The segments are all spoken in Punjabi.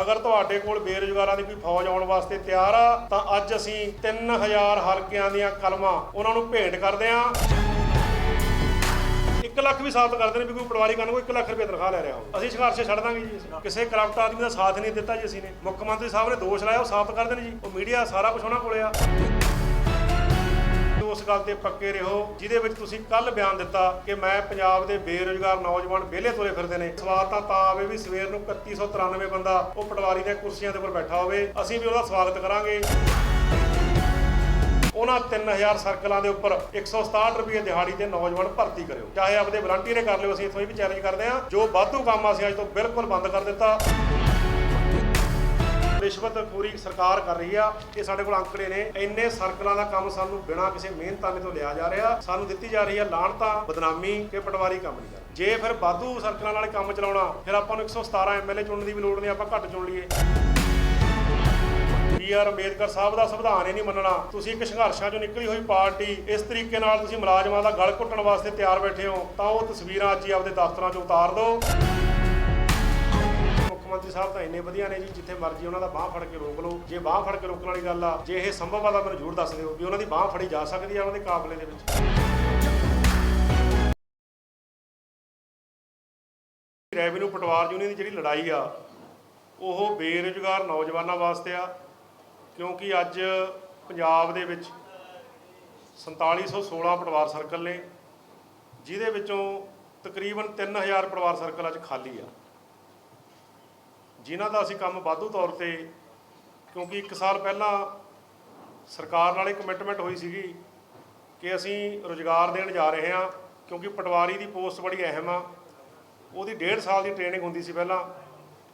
ਅਗਰ ਤੁਹਾਡੇ ਕੋਲ ਬੇਰੁਜ਼ਗਾਰਾਂ ਦੀ ਕੋਈ ਫੌਜ ਆਉਣ ਵਾਸਤੇ ਤਿਆਰ ਆ, ਤਾਂ ਅੱਜ ਅਸੀਂ 3000 ਹਲਕਿਆਂ ਦੀਆਂ ਕਲਮਾਂ ਉਹਨਾਂ ਨੂੰ ਭੇਟ ਕਰਦੇ ਹਾਂ। 1 ਲੱਖ ਵੀ ਸਾਬਤ ਕਰਦੇ ਨੇ ਵੀ ਕੋਈ ਪਟਵਾਰੀ ਕਰਨ ਕੋਈ 1 ਲੱਖ ਰੁਪਏ ਤਨਖਾਹ ਲੈ ਰਿਹਾ ਹੋ ਅਸੀਂ ਸੰਘਰਸ਼ ਛੱਡ ਦਾਂਗੇ ਜੀ ਕਿਸੇ ਕਰਪਟ ਆਦਮੀ ਦਾ ਸਾਥ ਨਹੀਂ ਦਿੱਤਾ ਜੀ ਅਸੀਂ ਨੇ। ਮੁੱਖ ਮੰਤਰੀ ਸਾਹਿਬ ਨੇ ਦੋਸ਼ ਲਾਇਆ, ਉਹ ਸਾਬਤ ਕਰਦੇ ਨੇ ਜੀ। ਉਹ ਮੀਡੀਆ ਸਾਰਾ ਕੁਝ ਉਹਨਾਂ ਕੋਲੇ ਆ। ਉਸ ਗੱਲ ਤੇ ਪੱਕੇ ਰਹੋ, ਜਿਹਦੇ ਵਿੱਚ ਤੁਸੀਂ ਕੱਲ ਬਿਆਨ ਦਿੱਤਾ ਕਿ ਮੈਂ ਪੰਜਾਬ ਦੇ ਬੇਰੁਜ਼ਗਾਰ ਨੌਜਵਾਨ ਵਿਹਲੇ ਤੁਰੇ ਫਿਰਦੇ ਨੇ। ਸਵਾਲ ਤਾਂ ਤਾਂ ਆਵੇ ਵੀ ਸਵੇਰ ਨੂੰ 3193 ਬੰਦਾ ਉਹ ਪਟਵਾਰੀ ਦੀਆਂ ਕੁਰਸੀਆਂ ਦੇ ਉੱਪਰ ਬੈਠਾ ਹੋਵੇ, ਅਸੀਂ ਵੀ ਉਹਦਾ ਸਵਾਗਤ ਕਰਾਂਗੇ। ਉਹਨਾਂ 3000 ਸਰਕਲਾਂ ਦੇ ਉੱਪਰ 167 ਰੁਪਏ ਦਿਹਾੜੀ ਤੇ ਨੌਜਵਾਨ ਭਰਤੀ ਕਰਿਓ। ਚਾਹੇ ਆਪਦੇ ਵਲੰਟੀਅਰ ਕਰ ਲਿਓ, ਅਸੀਂ ਇਥੋਂ ਵੀ ਚੈਲੰਜ ਕਰਦੇ ਹਾਂ, ਜੋ ਵਾਧੂ ਕੰਮ ਅਸੀਂ ਅੱਜ ਤੋਂ ਬਿਲਕੁਲ ਬੰਦ ਕਰ ਦਿੱਤਾ। ਰਿਸ਼ਵਤਖੋਰੀ ਸਰਕਾਰ ਕਰ ਰਹੀ ਆ। ਇਹ ਸਾਡੇ ਕੋਲ ਅੰਕੜੇ ਨੇ। ਇੰਨੇ ਸਰਕਲਾਂ ਦਾ ਕੰਮ ਸਾਨੂੰ ਬਿਨਾਂ ਕਿਸੇ ਮਿਹਨਤਾਨੇ ਤੋਂ ਲਿਆ ਜਾ ਰਿਹਾ। ਸਾਨੂੰ ਦਿੱਤੀ ਜਾ ਰਹੀ ਆ ਲਾਹਣਤਾਂ ਬਦਨਾਮੀ ਕਿ ਪਟਵਾਰੀ ਕੰਮ ਨਹੀਂ ਕਰ ਜੇ ਫਿਰ ਵਾਧੂ ਸਰਕਲਾਂ ਨਾਲ ਕੰਮ ਚਲਾਉਣਾ, ਫਿਰ ਆਪਾਂ ਨੂੰ 117 ਐਮਐਲਏ ਚੁਣਨ ਦੀ ਵੀ ਲੋੜ ਨਹੀਂ, ਆਪਾਂ ਘੱਟ ਚੁਣ ਲਈਏ। ਬੀ ਆਰ ਅੰਬੇਦਕਰ ਸਾਹਿਬ ਦਾ ਸੰਵਿਧਾਨ ਹੀ ਨਹੀਂ ਮੰਨਣਾ। ਤੁਸੀਂ ਇੱਕ ਸੰਘਰਸ਼ਾਂ ਚੋਂ ਨਿਕਲੀ ਹੋਈ ਪਾਰਟੀ, ਇਸ ਤਰੀਕੇ ਨਾਲ ਤੁਸੀਂ ਮੁਲਾਜ਼ਮਾਂ ਦਾ ਗਲ ਘੁੱਟਣ ਵਾਸਤੇ ਤਿਆਰ ਬੈਠੇ ਹੋ, ਤਾਂ ਉਹ ਤਸਵੀਰਾਂ ਅੱਜ ਹੀ ਆਪਦੇ ਦਫ਼ਤਰਾਂ 'ਚ ਉਤਾਰ ਦਿਓ। ਮੰਤਰੀ ਸਾਹਿਬ ਤਾਂ ਇੰਨੇ ਵਧੀਆ ਨੇ ਜੀ, ਜਿੱਥੇ ਮਰਜ਼ੀ ਉਹਨਾਂ ਦਾ ਬਾਹ ਫੜ ਕੇ ਰੋਕ ਲਓ। ਜੇ ਬਾਹ ਫੜ ਕੇ ਰੋਕਣ ਵਾਲੀ ਗੱਲ ਆ, ਜੇ ਇਹ ਸੰਭਵ ਆ ਤਾਂ ਮੈਨੂੰ ਜ਼ਰੂਰ ਦੱਸ ਦਿਓ ਵੀ ਉਹਨਾਂ ਦੀ ਬਾਹ ਫੜੀ ਜਾ ਸਕਦੀ ਆ ਉਹਨਾਂ ਦੇ ਕਾਬਲੇ ਦੇ ਵਿੱਚ। ਰੈਵਨਿਊ ਪਟਵਾਰ ਯੂਨੀਅਨ ਦੀ ਜਿਹੜੀ ਲੜਾਈ ਆ, ਉਹ ਬੇਰੁਜ਼ਗਾਰ ਨੌਜਵਾਨਾਂ ਵਾਸਤੇ ਆ, ਕਿਉਂਕਿ ਅੱਜ ਪੰਜਾਬ ਦੇ ਵਿੱਚ 4716 ਪਟਵਾਰ ਸਰਕਲ ਨੇ, ਜਿਹਦੇ ਵਿੱਚੋਂ ਤਕਰੀਬਨ 3000 ਪਰਿਵਾਰ ਸਰਕਲ ਅੱਜ ਖਾਲੀ ਆ। ਜਿਨ੍ਹਾਂ ਦਾ ਅਸੀਂ ਕੰਮ ਵਾਧੂ ਤੌਰ ਤੇ, ਕਿਉਂਕਿ 1 ਸਾਲ ਪਹਿਲਾਂ ਸਰਕਾਰ ਨਾਲ ਇੱਕ ਕਮਿਟਮੈਂਟ ਹੋਈ ਸੀਗੀ ਕਿ ਅਸੀਂ ਰੁਜ਼ਗਾਰ ਦੇਣ ਜਾ ਰਹੇ ਹਾਂ, ਕਿਉਂਕਿ ਪਟਵਾਰੀ ਦੀ ਪੋਸਟ ਬੜੀ ਅਹਿਮ ਆ। ਉਹਦੀ 1.5 ਸਾਲ ਦੀ ਟ੍ਰੇਨਿੰਗ ਹੁੰਦੀ ਸੀ ਪਹਿਲਾਂ।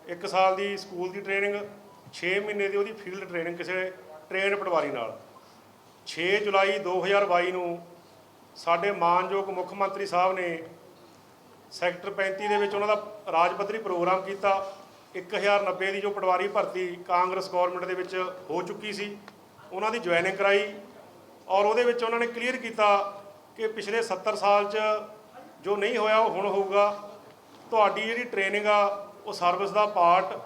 1 ਸਾਲ ਦੀ ਸਕੂਲ ਦੀ ਟ੍ਰੇਨਿੰਗ 6 ਮਹੀਨੇ ਦੀ ਉਹਦੀ ਫੀਲਡ ਟ੍ਰੇਨਿੰਗ ਕਿਸੇ ਟ੍ਰੇਨਡ ਪਟਵਾਰੀ ਨਾਲ। 6 ਜੁਲਾਈ 2022 ਨੂੰ ਸਾਡੇ ਮਾਨਯੋਗ ਮੁੱਖ ਮੰਤਰੀ ਸਾਹਿਬ ਨੇ ਸੈਕਟਰ 35 ਦੇ ਵਿੱਚ ਉਹਨਾਂ ਦਾ ਰਾਜ ਪੱਧਰੀ ਪ੍ਰੋਗਰਾਮ ਕੀਤਾ। 1090 ਦੀ ਜੋ ਪਟਵਾਰੀ ਭਰਤੀ ਕਾਂਗਰਸ ਗਵਰਨਮੈਂਟ ਦੇ ਵਿੱਚ ਹੋ ਚੁੱਕੀ ਸੀ, ਉਹਨਾਂ ਦੀ ਜੁਆਇਨਿੰਗ ਕਰਾਈ ਔਰ ਉਹਦੇ ਵਿੱਚ ਉਹਨਾਂ ਨੇ ਕਲੀਅਰ ਕੀਤਾ ਕਿ ਪਿਛਲੇ 70 ਸਾਲ 'ਚ ਜੋ ਨਹੀਂ ਹੋਇਆ ਉਹ ਹੁਣ ਹੋਊਗਾ। ਤੁਹਾਡੀ ਜਿਹੜੀ ਟ੍ਰੇਨਿੰਗ ਆ, ਉਹ ਸਰਵਿਸ ਦਾ ਪਾਰਟ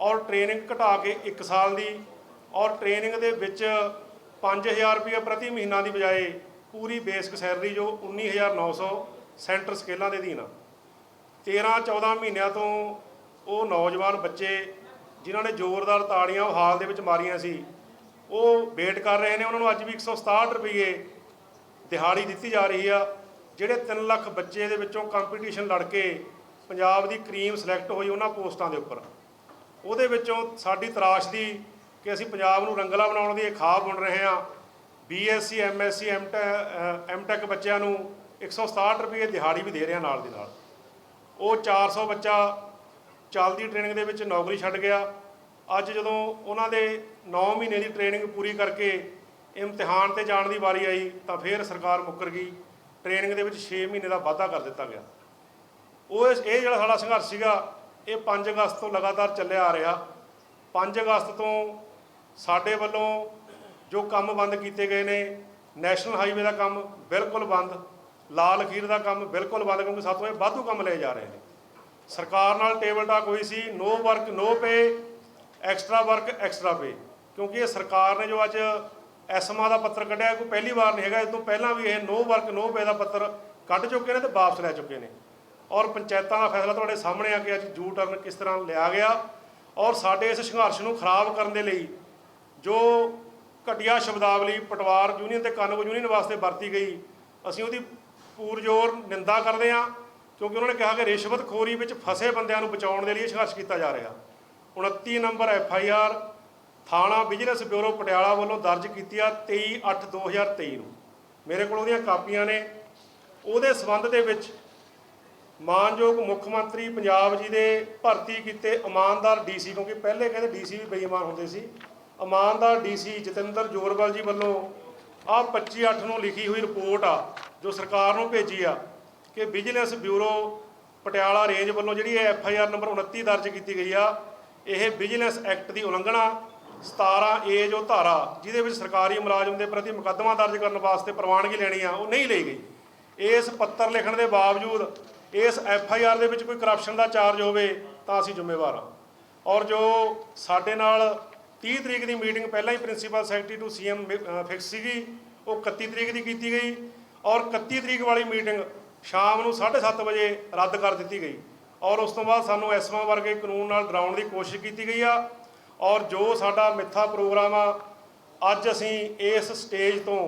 ਔਰ ਟ੍ਰੇਨਿੰਗ ਘਟਾ ਕੇ 1 ਸਾਲ ਦੀ ਔਰ ਟ੍ਰੇਨਿੰਗ ਦੇ ਵਿੱਚ 5000 ਰੁਪਏ ਪ੍ਰਤੀ ਮਹੀਨਾ ਦੀ ਬਜਾਏ ਪੂਰੀ ਬੇਸਿਕ ਸੈਲਰੀ ਜੋ 19900 ਸੈਂਟਰ ਸਕੇਲਾਂ ਦੇ ਅਧੀਨ ਆ। 13 14 ਮਹੀਨਿਆਂ ਤੋਂ ਉਹ ਨੌਜਵਾਨ ਬੱਚੇ ਜਿਨ੍ਹਾਂ ਨੇ ਜ਼ੋਰਦਾਰ ਤਾੜੀਆਂ ਉਹ ਹਾਲ ਦੇ ਵਿੱਚ ਮਾਰੀਆਂ ਸੀ, ਉਹ ਵੇਟ ਕਰ ਰਹੇ ਨੇ, ਉਹਨਾਂ ਨੂੰ ਅੱਜ ਵੀ 167 ਰੁਪਏ ਦਿਹਾੜੀ ਦਿੱਤੀ ਜਾ ਰਹੀ ਆ, ਜਿਹੜੇ 3 ਲੱਖ ਬੱਚੇ ਦੇ ਵਿੱਚੋਂ ਕੰਪੀਟੀਸ਼ਨ ਲੜ ਕੇ ਪੰਜਾਬ ਦੀ ਕਰੀਮ ਸਿਲੈਕਟ ਹੋਈ ਉਹਨਾਂ ਪੋਸਟਾਂ ਦੇ ਉੱਪਰ। ਉਹਦੇ ਵਿੱਚੋਂ ਸਾਡੀ ਤਰਾਸ਼ ਦੀ ਕਿ ਅਸੀਂ ਪੰਜਾਬ ਨੂੰ ਰੰਗਲਾ ਬਣਾਉਣ ਦੀ ਇਹ ਖਾਬ ਬੁਣ ਰਹੇ ਹਾਂ ਬੀਐਸਸੀ ਐਮਐਸਸੀ ਐਮਟੈਕ ਬੱਚਿਆਂ ਨੂੰ 167 ਰੁਪਏ ਦਿਹਾੜੀ ਵੀ ਦੇ ਰਹੇ ਹਾਂ ਨਾਲ ਦੀ ਨਾਲ। ਉਹ 400 ਬੱਚਾ ਚੱਲਦੀ ਟ੍ਰੇਨਿੰਗ ਦੇ ਵਿੱਚ ਨੌਕਰੀ ਛੱਡ ਗਿਆ। ਅੱਜ ਜਦੋਂ ਉਹਨਾਂ ਦੇ 9 ਮਹੀਨੇ ਦੀ ਟ੍ਰੇਨਿੰਗ ਪੂਰੀ ਕਰਕੇ ਇਮਤਿਹਾਨ ਤੇ ਜਾਣ ਦੀ ਵਾਰੀ ਆਈ, ਤਾਂ ਫਿਰ ਸਰਕਾਰ ਮੁੱਕਰ ਗਈ। ਟ੍ਰੇਨਿੰਗ ਦੇ ਵਿੱਚ 6 ਮਹੀਨੇ ਦਾ ਵਾਧਾ ਕਰ ਦਿੱਤਾ ਗਿਆ। ਉਹ ਇਸ- ਇਹ ਜਿਹੜਾ ਸਾਡਾ ਸੰਘਰਸ਼ ਸੀਗਾ, ਇਹ 5 ਅਗਸਤ ਤੋਂ ਲਗਾਤਾਰ ਚੱਲਿਆ ਆ ਰਿਹਾ। 5 ਅਗਸਤ ਤੋਂ ਸਾਡੇ ਵੱਲੋਂ ਜੋ ਕੰਮ ਬੰਦ ਕੀਤੇ ਗਏ ਨੇ ਨੈਸ਼ਨਲ ਹਾਈਵੇ ਦਾ ਕੰਮ ਬਿਲਕੁਲ ਬੰਦ, ਲਾਲ ਅਖੀਰ ਦਾ ਕੰਮ ਬਿਲਕੁਲ ਬੰਦ, ਕਿਉਂਕਿ ਸਾਤੋਂ ਇਹ ਵਾਧੂ ਕੰਮ ਲਏ ਜਾ ਰਹੇ ਨੇ। ਸਰਕਾਰ ਨਾਲ ਟੇਬਲ ਟਾਕ ਹੋਈ ਸੀ no work no pay extra work extra pay ਕਿਉਂਕਿ ਇਹ ਸਰਕਾਰ ਨੇ ਜੋ ਅੱਜ ਐਸਮਾ ਦਾ ਪੱਤਰ ਕੱਢਿਆ ਕੋਈ ਪਹਿਲੀ ਵਾਰ ਨਹੀਂ ਹੈਗਾ ਇਸ ਤੋਂ ਪਹਿਲਾਂ ਵੀ ਇਹ ਨੋ ਵਰਕ ਨੋ ਪੇ ਦਾ ਪੱਤਰ ਕੱਢ ਚੁੱਕੇ ਨੇ ਤੇ ਵਾਪਸ ਲੈ ਚੁੱਕੇ ਨੇ। ਔਰ ਪੰਚਾਇਤਾਂ ਦਾ ਫੈਸਲਾ ਤੁਹਾਡੇ ਸਾਹਮਣੇ ਆ ਕਿ ਅੱਜ ਜੂ ਟਰਨ ਕਿਸ ਤਰ੍ਹਾਂ ਲਿਆ ਗਿਆ। ਔਰ ਸਾਡੇ ਇਸ ਸੰਘਰਸ਼ ਨੂੰ ਖਰਾਬ ਕਰਨ ਦੇ ਲਈ ਜੋ ਘਟੀਆ ਸ਼ਬਦਾਵਲੀ ਪਟਵਾਰ ਯੂਨੀਅਨ ਤੇ ਕਾਨੂੰਗੋ ਯੂਨੀਅਨ ਵਾਸਤੇ ਵਰਤੀ ਗਈ, ਅਸੀਂ ਉਹਦੀ ਪੂਰਜੋਰ ਨਿੰਦਾ ਕਰਦੇ ਹਾਂ। ਕਿਉਂਕਿ ਉਹਨਾਂ ਨੇ ਕਿਹਾ ਕਿ ਰਿਸ਼ਵਤਖੋਰੀ ਵਿੱਚ ਫਸੇ ਬੰਦਿਆਂ ਨੂੰ ਬਚਾਉਣ ਦੇ ਲਈ ਸੰਘਰਸ਼ ਕੀਤਾ ਜਾ ਰਿਹਾ। 29 ਨੰਬਰ ਐਫ ਆਈ ਆਰ ਥਾਣਾ ਬਿਜ਼ਨਸ ਬਿਊਰੋ ਪਟਿਆਲਾ ਵੱਲੋਂ ਦਰਜ ਕੀਤੀ ਆ 23/8/2023 ਨੂੰ। ਮੇਰੇ ਕੋਲ ਉਹਦੀਆਂ ਕਾਪੀਆਂ ਨੇ। ਉਹਦੇ ਸਬੰਧ ਦੇ ਵਿੱਚ ਮਾਨਯੋਗ ਮੁੱਖ ਮੰਤਰੀ ਪੰਜਾਬ ਜੀ ਦੇ ਭਰਤੀ ਕੀਤੇ ਇਮਾਨਦਾਰ ਡੀਸੀ, ਕਿਉਂਕਿ ਪਹਿਲੇ ਕਹਿੰਦੇ ਡੀਸੀ ਵੀ ਬੇਈਮਾਨ ਹੁੰਦੇ ਸੀ। ਇਮਾਨਦਾਰ ਡੀਸੀ ਜਤਿੰਦਰ ਜੋਰਵਾਲ ਜੀ ਵੱਲੋਂ ਆ 25/8 ਨੂੰ ਲਿਖੀ ਹੋਈ ਰਿਪੋਰਟ ਆ, ਜੋ ਸਰਕਾਰ ਨੂੰ ਭੇਜੀ ਆ। ਕਿ ਵਿਜੀਲੈਂਸ ਬਿਊਰੋ ਪਟਿਆਲਾ ਰੇਂਜ ਵੱਲੋਂ ਜਿਹੜੀ ਇਹ ਐਫ ਆਈ ਆਰ ਨੰਬਰ 29 ਦਰਜ ਕੀਤੀ ਗਈ ਆ, ਇਹ ਵਿਜੀਲੈਂਸ ਐਕਟ ਦੀ ਉਲੰਘਣਾ 17 ਏ ਜੋ ਧਾਰਾ, ਜਿਹਦੇ ਵਿੱਚ ਸਰਕਾਰੀ ਮੁਲਾਜ਼ਮ ਦੇ ਪ੍ਰਤੀ ਮੁਕੱਦਮਾ ਦਰਜ ਕਰਨ ਵਾਸਤੇ ਪ੍ਰਵਾਨਗੀ ਲੈਣੀ ਆ, ਉਹ ਨਹੀਂ ਲਈ ਗਈ। ਇਸ ਪੱਤਰ ਲਿਖਣ ਦੇ ਬਾਵਜੂਦ ਇਸ ਐਫ ਆਈ ਆਰ ਦੇ ਵਿੱਚ ਕੋਈ ਕਰਪਸ਼ਨ ਦਾ ਚਾਰਜ ਹੋਵੇ ਤਾਂ ਅਸੀਂ ਜ਼ਿੰਮੇਵਾਰ ਹਾਂ ਔਰ ਜੋ ਸਾਡੇ ਨਾਲ 30 ਤਰੀਕ ਦੀ ਮੀਟਿੰਗ ਪਹਿਲਾਂ ਹੀ principal secretary to CM fix ਸੀਗੀ, ਉਹ 31 ਤਰੀਕ ਦੀ ਕੀਤੀ ਗਈ। ਔਰ 31 ਤਰੀਕ ਵਾਲੀ ਮੀਟਿੰਗ ਸ਼ਾਮ ਨੂੰ 7:30 ਵਜੇ ਰੱਦ ਕਰ ਦਿੱਤੀ ਗਈ। ਔਰ ਉਸ ਤੋਂ ਬਾਅਦ ਸਾਨੂੰ ਐਸਮਾ ਵਰਗੇ ਕਾਨੂੰਨ ਨਾਲ ਡਰਾਉਣ ਦੀ ਕੋਸ਼ਿਸ਼ ਕੀਤੀ ਗਈ ਆ। ਔਰ ਜੋ ਸਾਡਾ ਮਿੱਥਾ ਪ੍ਰੋਗਰਾਮ ਆ, ਅੱਜ ਅਸੀਂ ਇਸ ਸਟੇਜ ਤੋਂ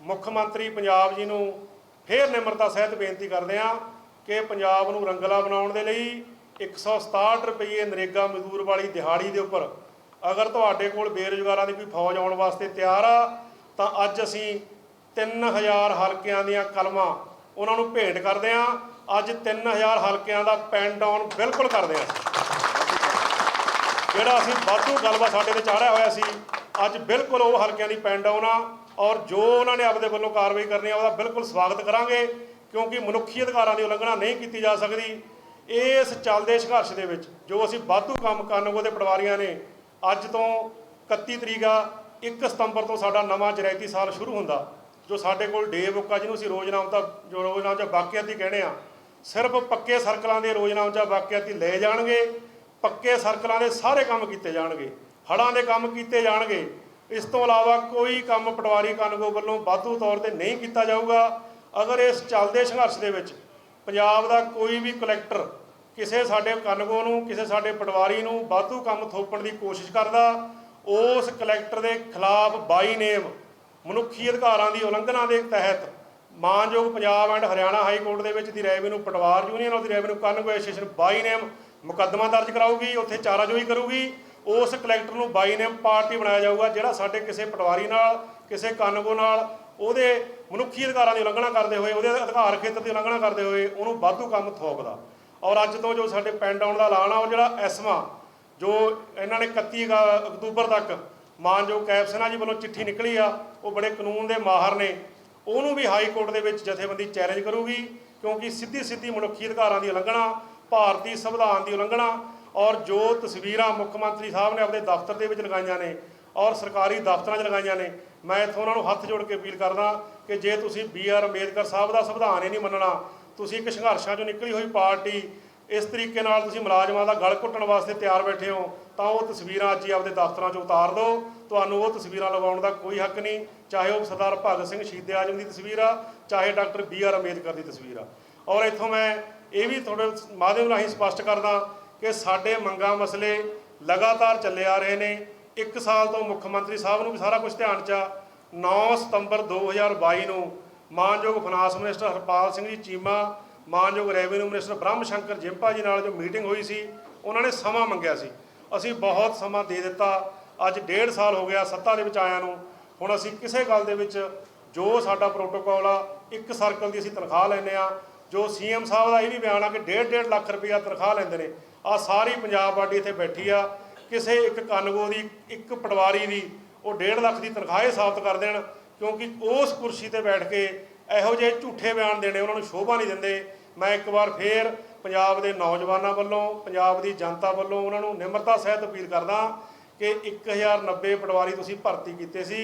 ਮੁੱਖ ਮੰਤਰੀ ਪੰਜਾਬ ਜੀ ਨੂੰ ਫੇਰ ਨਿਮਰਤਾ ਸਹਿਤ ਬੇਨਤੀ ਕਰਦੇ ਹਾਂ ਕਿ ਪੰਜਾਬ ਨੂੰ ਰੰਗਲਾ ਬਣਾਉਣ ਦੇ ਲਈ 167 ਰੁਪਏ ਨਰੇਗਾ ਮਜ਼ਦੂਰ ਵਾਲੀ ਦਿਹਾੜੀ ਦੇ ਉੱਪਰ ਅਗਰ ਤੁਹਾਡੇ ਕੋਲ ਬੇਰੁਜ਼ਗਾਰਾਂ ਦੀ ਕੋਈ ਫੌਜ ਆਉਣ ਵਾਸਤੇ ਤਿਆਰ ਆ, ਤਾਂ ਅੱਜ ਅਸੀਂ 3000 ਹਲਕਿਆਂ ਦੀਆਂ ਕਲਮਾਂ ਉਹਨਾਂ ਨੂੰ ਭੇਟ ਕਰਦੇ ਹਾਂ। ਅੱਜ 3000 ਹਲਕਿਆਂ ਦਾ ਪੈਨ ਡਾਊਨ ਬਿਲਕੁਲ ਕਰਦੇ ਹਾਂ ਜਿਹੜਾ ਅਸੀਂ ਵਾਧੂ ਗੱਲਬਾਤ ਸਾਡੇ ਤੇ ਚਾੜਿਆ ਹੋਇਆ ਸੀ, ਅੱਜ ਬਿਲਕੁਲ ਉਹ ਹਲਕਿਆਂ ਦੀ ਪੈਨ ਡਾਊਨ ਆ ਔਰ ਜੋ ਉਹਨਾਂ ਨੇ ਆਪਦੇ ਵੱਲੋਂ ਕਾਰਵਾਈ ਕਰਨੀ ਆ, ਉਹਦਾ ਬਿਲਕੁਲ ਸਵਾਗਤ ਕਰਾਂਗੇ, ਕਿਉਂਕਿ ਮਨੁੱਖੀ ਅਧਿਕਾਰਾਂ ਦੀ ਉਲੰਘਣਾ ਨਹੀਂ ਕੀਤੀ ਜਾ ਸਕਦੀ। ਇਸ ਚੱਲਦੇ ਸੰਘਰਸ਼ ਦੇ ਵਿੱਚ ਜੋ ਅਸੀਂ ਵਾਧੂ ਕੰਮ ਕਾਨੂੰਗੋ ਦੇ ਪਟਵਾਰੀਆਂ ਨੇ, ਅੱਜ ਤੋਂ 31 ਤਰੀਕ ਆ 1 ਸਤੰਬਰ ਤੋਂ ਸਾਡਾ ਨਵਾਂ ਜਰੈਤੀ ਸਾਲ ਸ਼ੁਰੂ ਹੁੰਦਾ। ਜੋ ਸਾਡੇ ਕੋਲ ਡੇ ਬੁੱਕ ਜਿਹਨੂੰ ਅਸੀਂ ਰੋਜ਼ਨਾਮਤਾ ਜੋ ਰੋਜ਼ਨਾਮ ਜਾਂ ਬਾਕੀਆਤੀ ਕਹਿੰਦੇ ਆ, ਸਿਰਫ ਪੱਕੇ ਸਰਕਲਾਂ ਦੇ ਰੋਜ਼ਨਾਮ ਜਾਂ ਬਾਕੀਆਤੀ ਲਏ ਜਾਣਗੇ, ਪੱਕੇ ਸਰਕਲਾਂ ਦੇ ਸਾਰੇ ਕੰਮ ਕੀਤੇ ਜਾਣਗੇ ਹੜਾਂ ਦੇ ਕੰਮ ਕੀਤੇ ਜਾਣਗੇ। ਇਸ ਤੋਂ ਇਲਾਵਾ ਕੋਈ ਕੰਮ ਪਟਵਾਰੀ ਕਾਨੂੰਗੋ ਵੱਲੋਂ ਵਾਧੂ ਤੌਰ ਤੇ ਨਹੀਂ ਕੀਤਾ ਜਾਊਗਾ। ਅਗਰ ਇਸ ਚੱਲਦੇ ਸੰਘਰਸ਼ ਦੇ ਵਿੱਚ ਪੰਜਾਬ ਦਾ ਕੋਈ ਵੀ ਕਲੈਕਟਰ ਕਿਸੇ ਸਾਡੇ ਕਾਨੂੰਗੋ ਨੂੰ, ਕਿਸੇ ਸਾਡੇ ਪਟਵਾਰੀ ਨੂੰ ਵਾਧੂ ਕੰਮ ਥੋਪਣ ਦੀ ਕੋਸ਼ਿਸ਼ ਕਰਦਾ, ਉਸ ਕਲੈਕਟਰ ਦੇ ਖਿਲਾਫ ਬਾਈ ਨੇਮ ਮਨੁੱਖੀ ਅਧਿਕਾਰਾਂ ਦੀ ਉਲੰਘਣਾ ਦੇ ਤਹਿਤ ਮਾਨਯੋਗ Punjab and Haryana high court ਦੇ ਵਿੱਚ ਦੀ revenue Patwar union of the revenue Kanungo association by name ਮੁਕੱਦਮਾ ਦਰਜ ਕਰਾਊਗੀ, ਉੱਥੇ ਚਾਰਾਜੋਈ ਕਰੂਗੀ। ਉਸ ਕਲੈਕਟਰ ਨੂੰ ਬਾਈ ਨੇਮ ਪਾਰਟੀ ਬਣਾਇਆ ਜਾਊਗਾ, ਜਿਹੜਾ ਸਾਡੇ ਕਿਸੇ ਪਟਵਾਰੀ ਨਾਲ, ਕਿਸੇ ਕਾਨੂੰਗੋ ਨਾਲ, ਉਹਦੇ ਮਨੁੱਖੀ ਅਧਿਕਾਰਾਂ ਦੀ ਉਲੰਘਣਾ ਕਰਦੇ ਹੋਏ, ਉਹਦੇ ਅਧਿਕਾਰ ਖੇਤਰ ਦੀ ਉਲੰਘਣਾ ਕਰਦੇ ਹੋਏ ਉਹਨੂੰ ਵਾਧੂ ਕੰਮ ਥੋਪਦਾ ਔਰ ਅੱਜ ਤੋਂ ਜੋ ਸਾਡੇ ਪੈਨ ਆਉਣ ਦਾ ਐਲਾਨ ਆ, ਉਹ ਜਿਹੜਾ ਐਸਮਾ, ਜੋ ਇਹਨਾਂ ਨੇ 31 ਅਗ- ਅਕਤੂਬਰ ਤੱਕ ਮਾਨਯੋਗ ਕੈਬ ਜੀ ਵੱਲੋਂ ਚਿੱਠੀ ਨਿਕਲੀ ਆ, ਉਹ ਬੜੇ ਕਾਨੂੰਨ ਦੇ ਮਾਹਰ ਨੇ। ਉਹਨੂੰ ਵੀ ਹਾਈ ਕੋਰਟ ਦੇ ਵਿੱਚ ਜਥੇਬੰਦੀ ਚੈਲੰਜ ਕਰੂਗੀ, ਕਿਉਂਕਿ ਸਿੱਧੀ ਸਿੱਧੀ ਮਨੁੱਖੀ ਅਧਿਕਾਰਾਂ ਦੀ ਉਲੰਘਣਾ, ਭਾਰਤੀ ਸੰਵਿਧਾਨ ਦੀ ਉਲੰਘਣਾ ਔਰ ਜੋ ਤਸਵੀਰਾਂ ਮੁੱਖ ਮੰਤਰੀ ਸਾਹਿਬ ਨੇ ਆਪਣੇ ਦਫ਼ਤਰ ਦੇ ਵਿੱਚ ਲਗਾਈਆਂ ਨੇ ਔਰ ਸਰਕਾਰੀ ਦਫ਼ਤਰਾਂ 'ਚ ਲਗਾਈਆਂ ਨੇ, ਮੈਂ ਇੱਥੋਂ ਉਹਨਾਂ ਨੂੰ ਹੱਥ ਜੋੜ ਕੇ ਅਪੀਲ ਕਰਦਾ ਕਿ ਜੇ ਤੁਸੀਂ ਬੀ ਆਰ ਅੰਬੇਦਕਰ ਸਾਹਿਬ ਦਾ ਸੰਵਿਧਾਨ ਹੀ ਨਹੀਂ ਮੰਨਣਾ, ਤੁਸੀਂ ਇੱਕ ਸੰਘਰਸ਼ਾਂ 'ਚੋਂ ਨਿਕਲੀ ਹੋਈ ਪਾਰਟੀ ਇਸ ਤਰੀਕੇ ਨਾਲ ਤੁਸੀਂ ਮੁਲਾਜ਼ਮਾਂ ਦਾ ਗਲ ਘੁੱਟਣ ਵਾਸਤੇ ਤਿਆਰ ਬੈਠੇ ਹੋ, ਤਾਂ ਉਹ ਤਸਵੀਰਾਂ ਅੱਜ ਹੀ ਆਪਦੇ ਦਫ਼ਤਰਾਂ 'ਚ ਉਤਾਰ ਦਿਓ। ਤੁਹਾਨੂੰ ਉਹ ਤਸਵੀਰਾਂ ਲਗਾਉਣ ਦਾ ਕੋਈ ਹੱਕ ਨਹੀਂ, ਚਾਹੇ ਉਹ ਸਰਦਾਰ ਭਗਤ ਸਿੰਘ ਸ਼ਹੀਦ ਆਜਮ ਦੀ ਤਸਵੀਰ ਆ, ਚਾਹੇ ਡਾਕਟਰ ਬੀ ਆਰ ਅੰਬੇਦਕਰ ਦੀ ਤਸਵੀਰ ਆ। ਔਰ ਇੱਥੋਂ ਮੈਂ ਇਹ ਵੀ ਤੁਹਾਡੇ ਮਾਧਿਅਮ ਰਾਹੀਂ ਸਪਸ਼ਟ ਕਰਦਾ ਕਿ ਸਾਡੇ ਮੰਗਾਂ ਮਸਲੇ ਲਗਾਤਾਰ ਚੱਲੇ ਆ ਰਹੇ ਨੇ। ਇੱਕ ਸਾਲ ਤੋਂ ਮੁੱਖ ਮੰਤਰੀ ਸਾਹਿਬ ਨੂੰ ਵੀ ਸਾਰਾ ਕੁਝ ਧਿਆਨ 'ਚ ਆ। 9 ਸਤੰਬਰ 2022 ਨੂੰ ਮਾਨਯੋਗ ਫਾਈਨਾਂਸ ਮਿਨਿਸਟਰ ਹਰਪਾਲ ਸਿੰਘ ਜੀ ਚੀਮਾ ਮਾਨਯੋਗ ਰੈਵਨਿਊ ਮਿਨਿਸਟਰ ਬ੍ਰਹਮ ਸ਼ੰਕਰ ਜਿੰਪਾ ਜੀ ਨਾਲ ਜੋ ਮੀਟਿੰਗ ਹੋਈ ਸੀ, ਉਹਨਾਂ ਨੇ ਸਮਾਂ ਮੰਗਿਆ ਸੀ। ਅਸੀਂ ਬਹੁਤ ਸਮਾਂ ਦੇ ਦਿੱਤਾ। ਅੱਜ ਡੇਢ ਸਾਲ ਹੋ ਗਿਆ ਸੱਤਾ ਦੇ ਵਿੱਚ ਆਇਆਂ ਨੂੰ। ਹੁਣ ਅਸੀਂ ਕਿਸੇ ਗੱਲ ਦੇ ਵਿੱਚ ਜੋ ਸਾਡਾ ਪ੍ਰੋਟੋਕਾਲ ਆ, ਇੱਕ ਸਰਕਲ ਦੀ ਅਸੀਂ ਤਨਖਾਹ ਲੈਂਦੇ ਆ ਜੋ ਸੀਐਮ ਸਾਹਿਬ ਦਾ ਇਹ ਵੀ ਬਿਆਨ ਆ ਕਿ 1.5 ਲੱਖ ਰੁਪਇਆ ਤਨਖਾਹ ਲੈਂਦੇ ਨੇ। ਆ ਸਾਰੀ ਪੰਜਾਬ ਬਾਡੀ ਇੱਥੇ ਬੈਠੀ ਆ। ਕਿਸੇ ਇੱਕ ਕਾਨੂੰਗੋ ਦੀ, ਇੱਕ ਪਟਵਾਰੀ ਦੀ ਉਹ 1.5 ਲੱਖ ਦੀ ਤਨਖਾਹ ਹੀ ਸਾਬਤ ਕਰ ਦੇਣ, ਕਿਉਂਕਿ ਉਸ ਕੁਰਸੀ ਤੇ ਬੈਠ ਕੇ ਇਹੋ ਜਿਹੇ ਝੂਠੇ ਬਿਆਨ ਦੇਣੇ, ਉਹਨਾਂ ਨੂੰ ਸ਼ੋਭਾ ਨਹੀਂ ਦਿੰਦੇ। ਮੈਂ ਇੱਕ ਵਾਰ ਫੇਰ ਪੰਜਾਬ ਦੇ ਨੌਜਵਾਨਾਂ ਵੱਲੋਂ, ਪੰਜਾਬ ਦੀ ਜਨਤਾ ਵੱਲੋਂ ਉਹਨਾਂ ਨੂੰ ਨਿਮਰਤਾ ਸਹਿਤ ਅਪੀਲ ਕਰਦਾ ਕਿ 1090 ਪਟਵਾਰੀ ਤੁਸੀਂ ਭਰਤੀ ਕੀਤੇ ਸੀ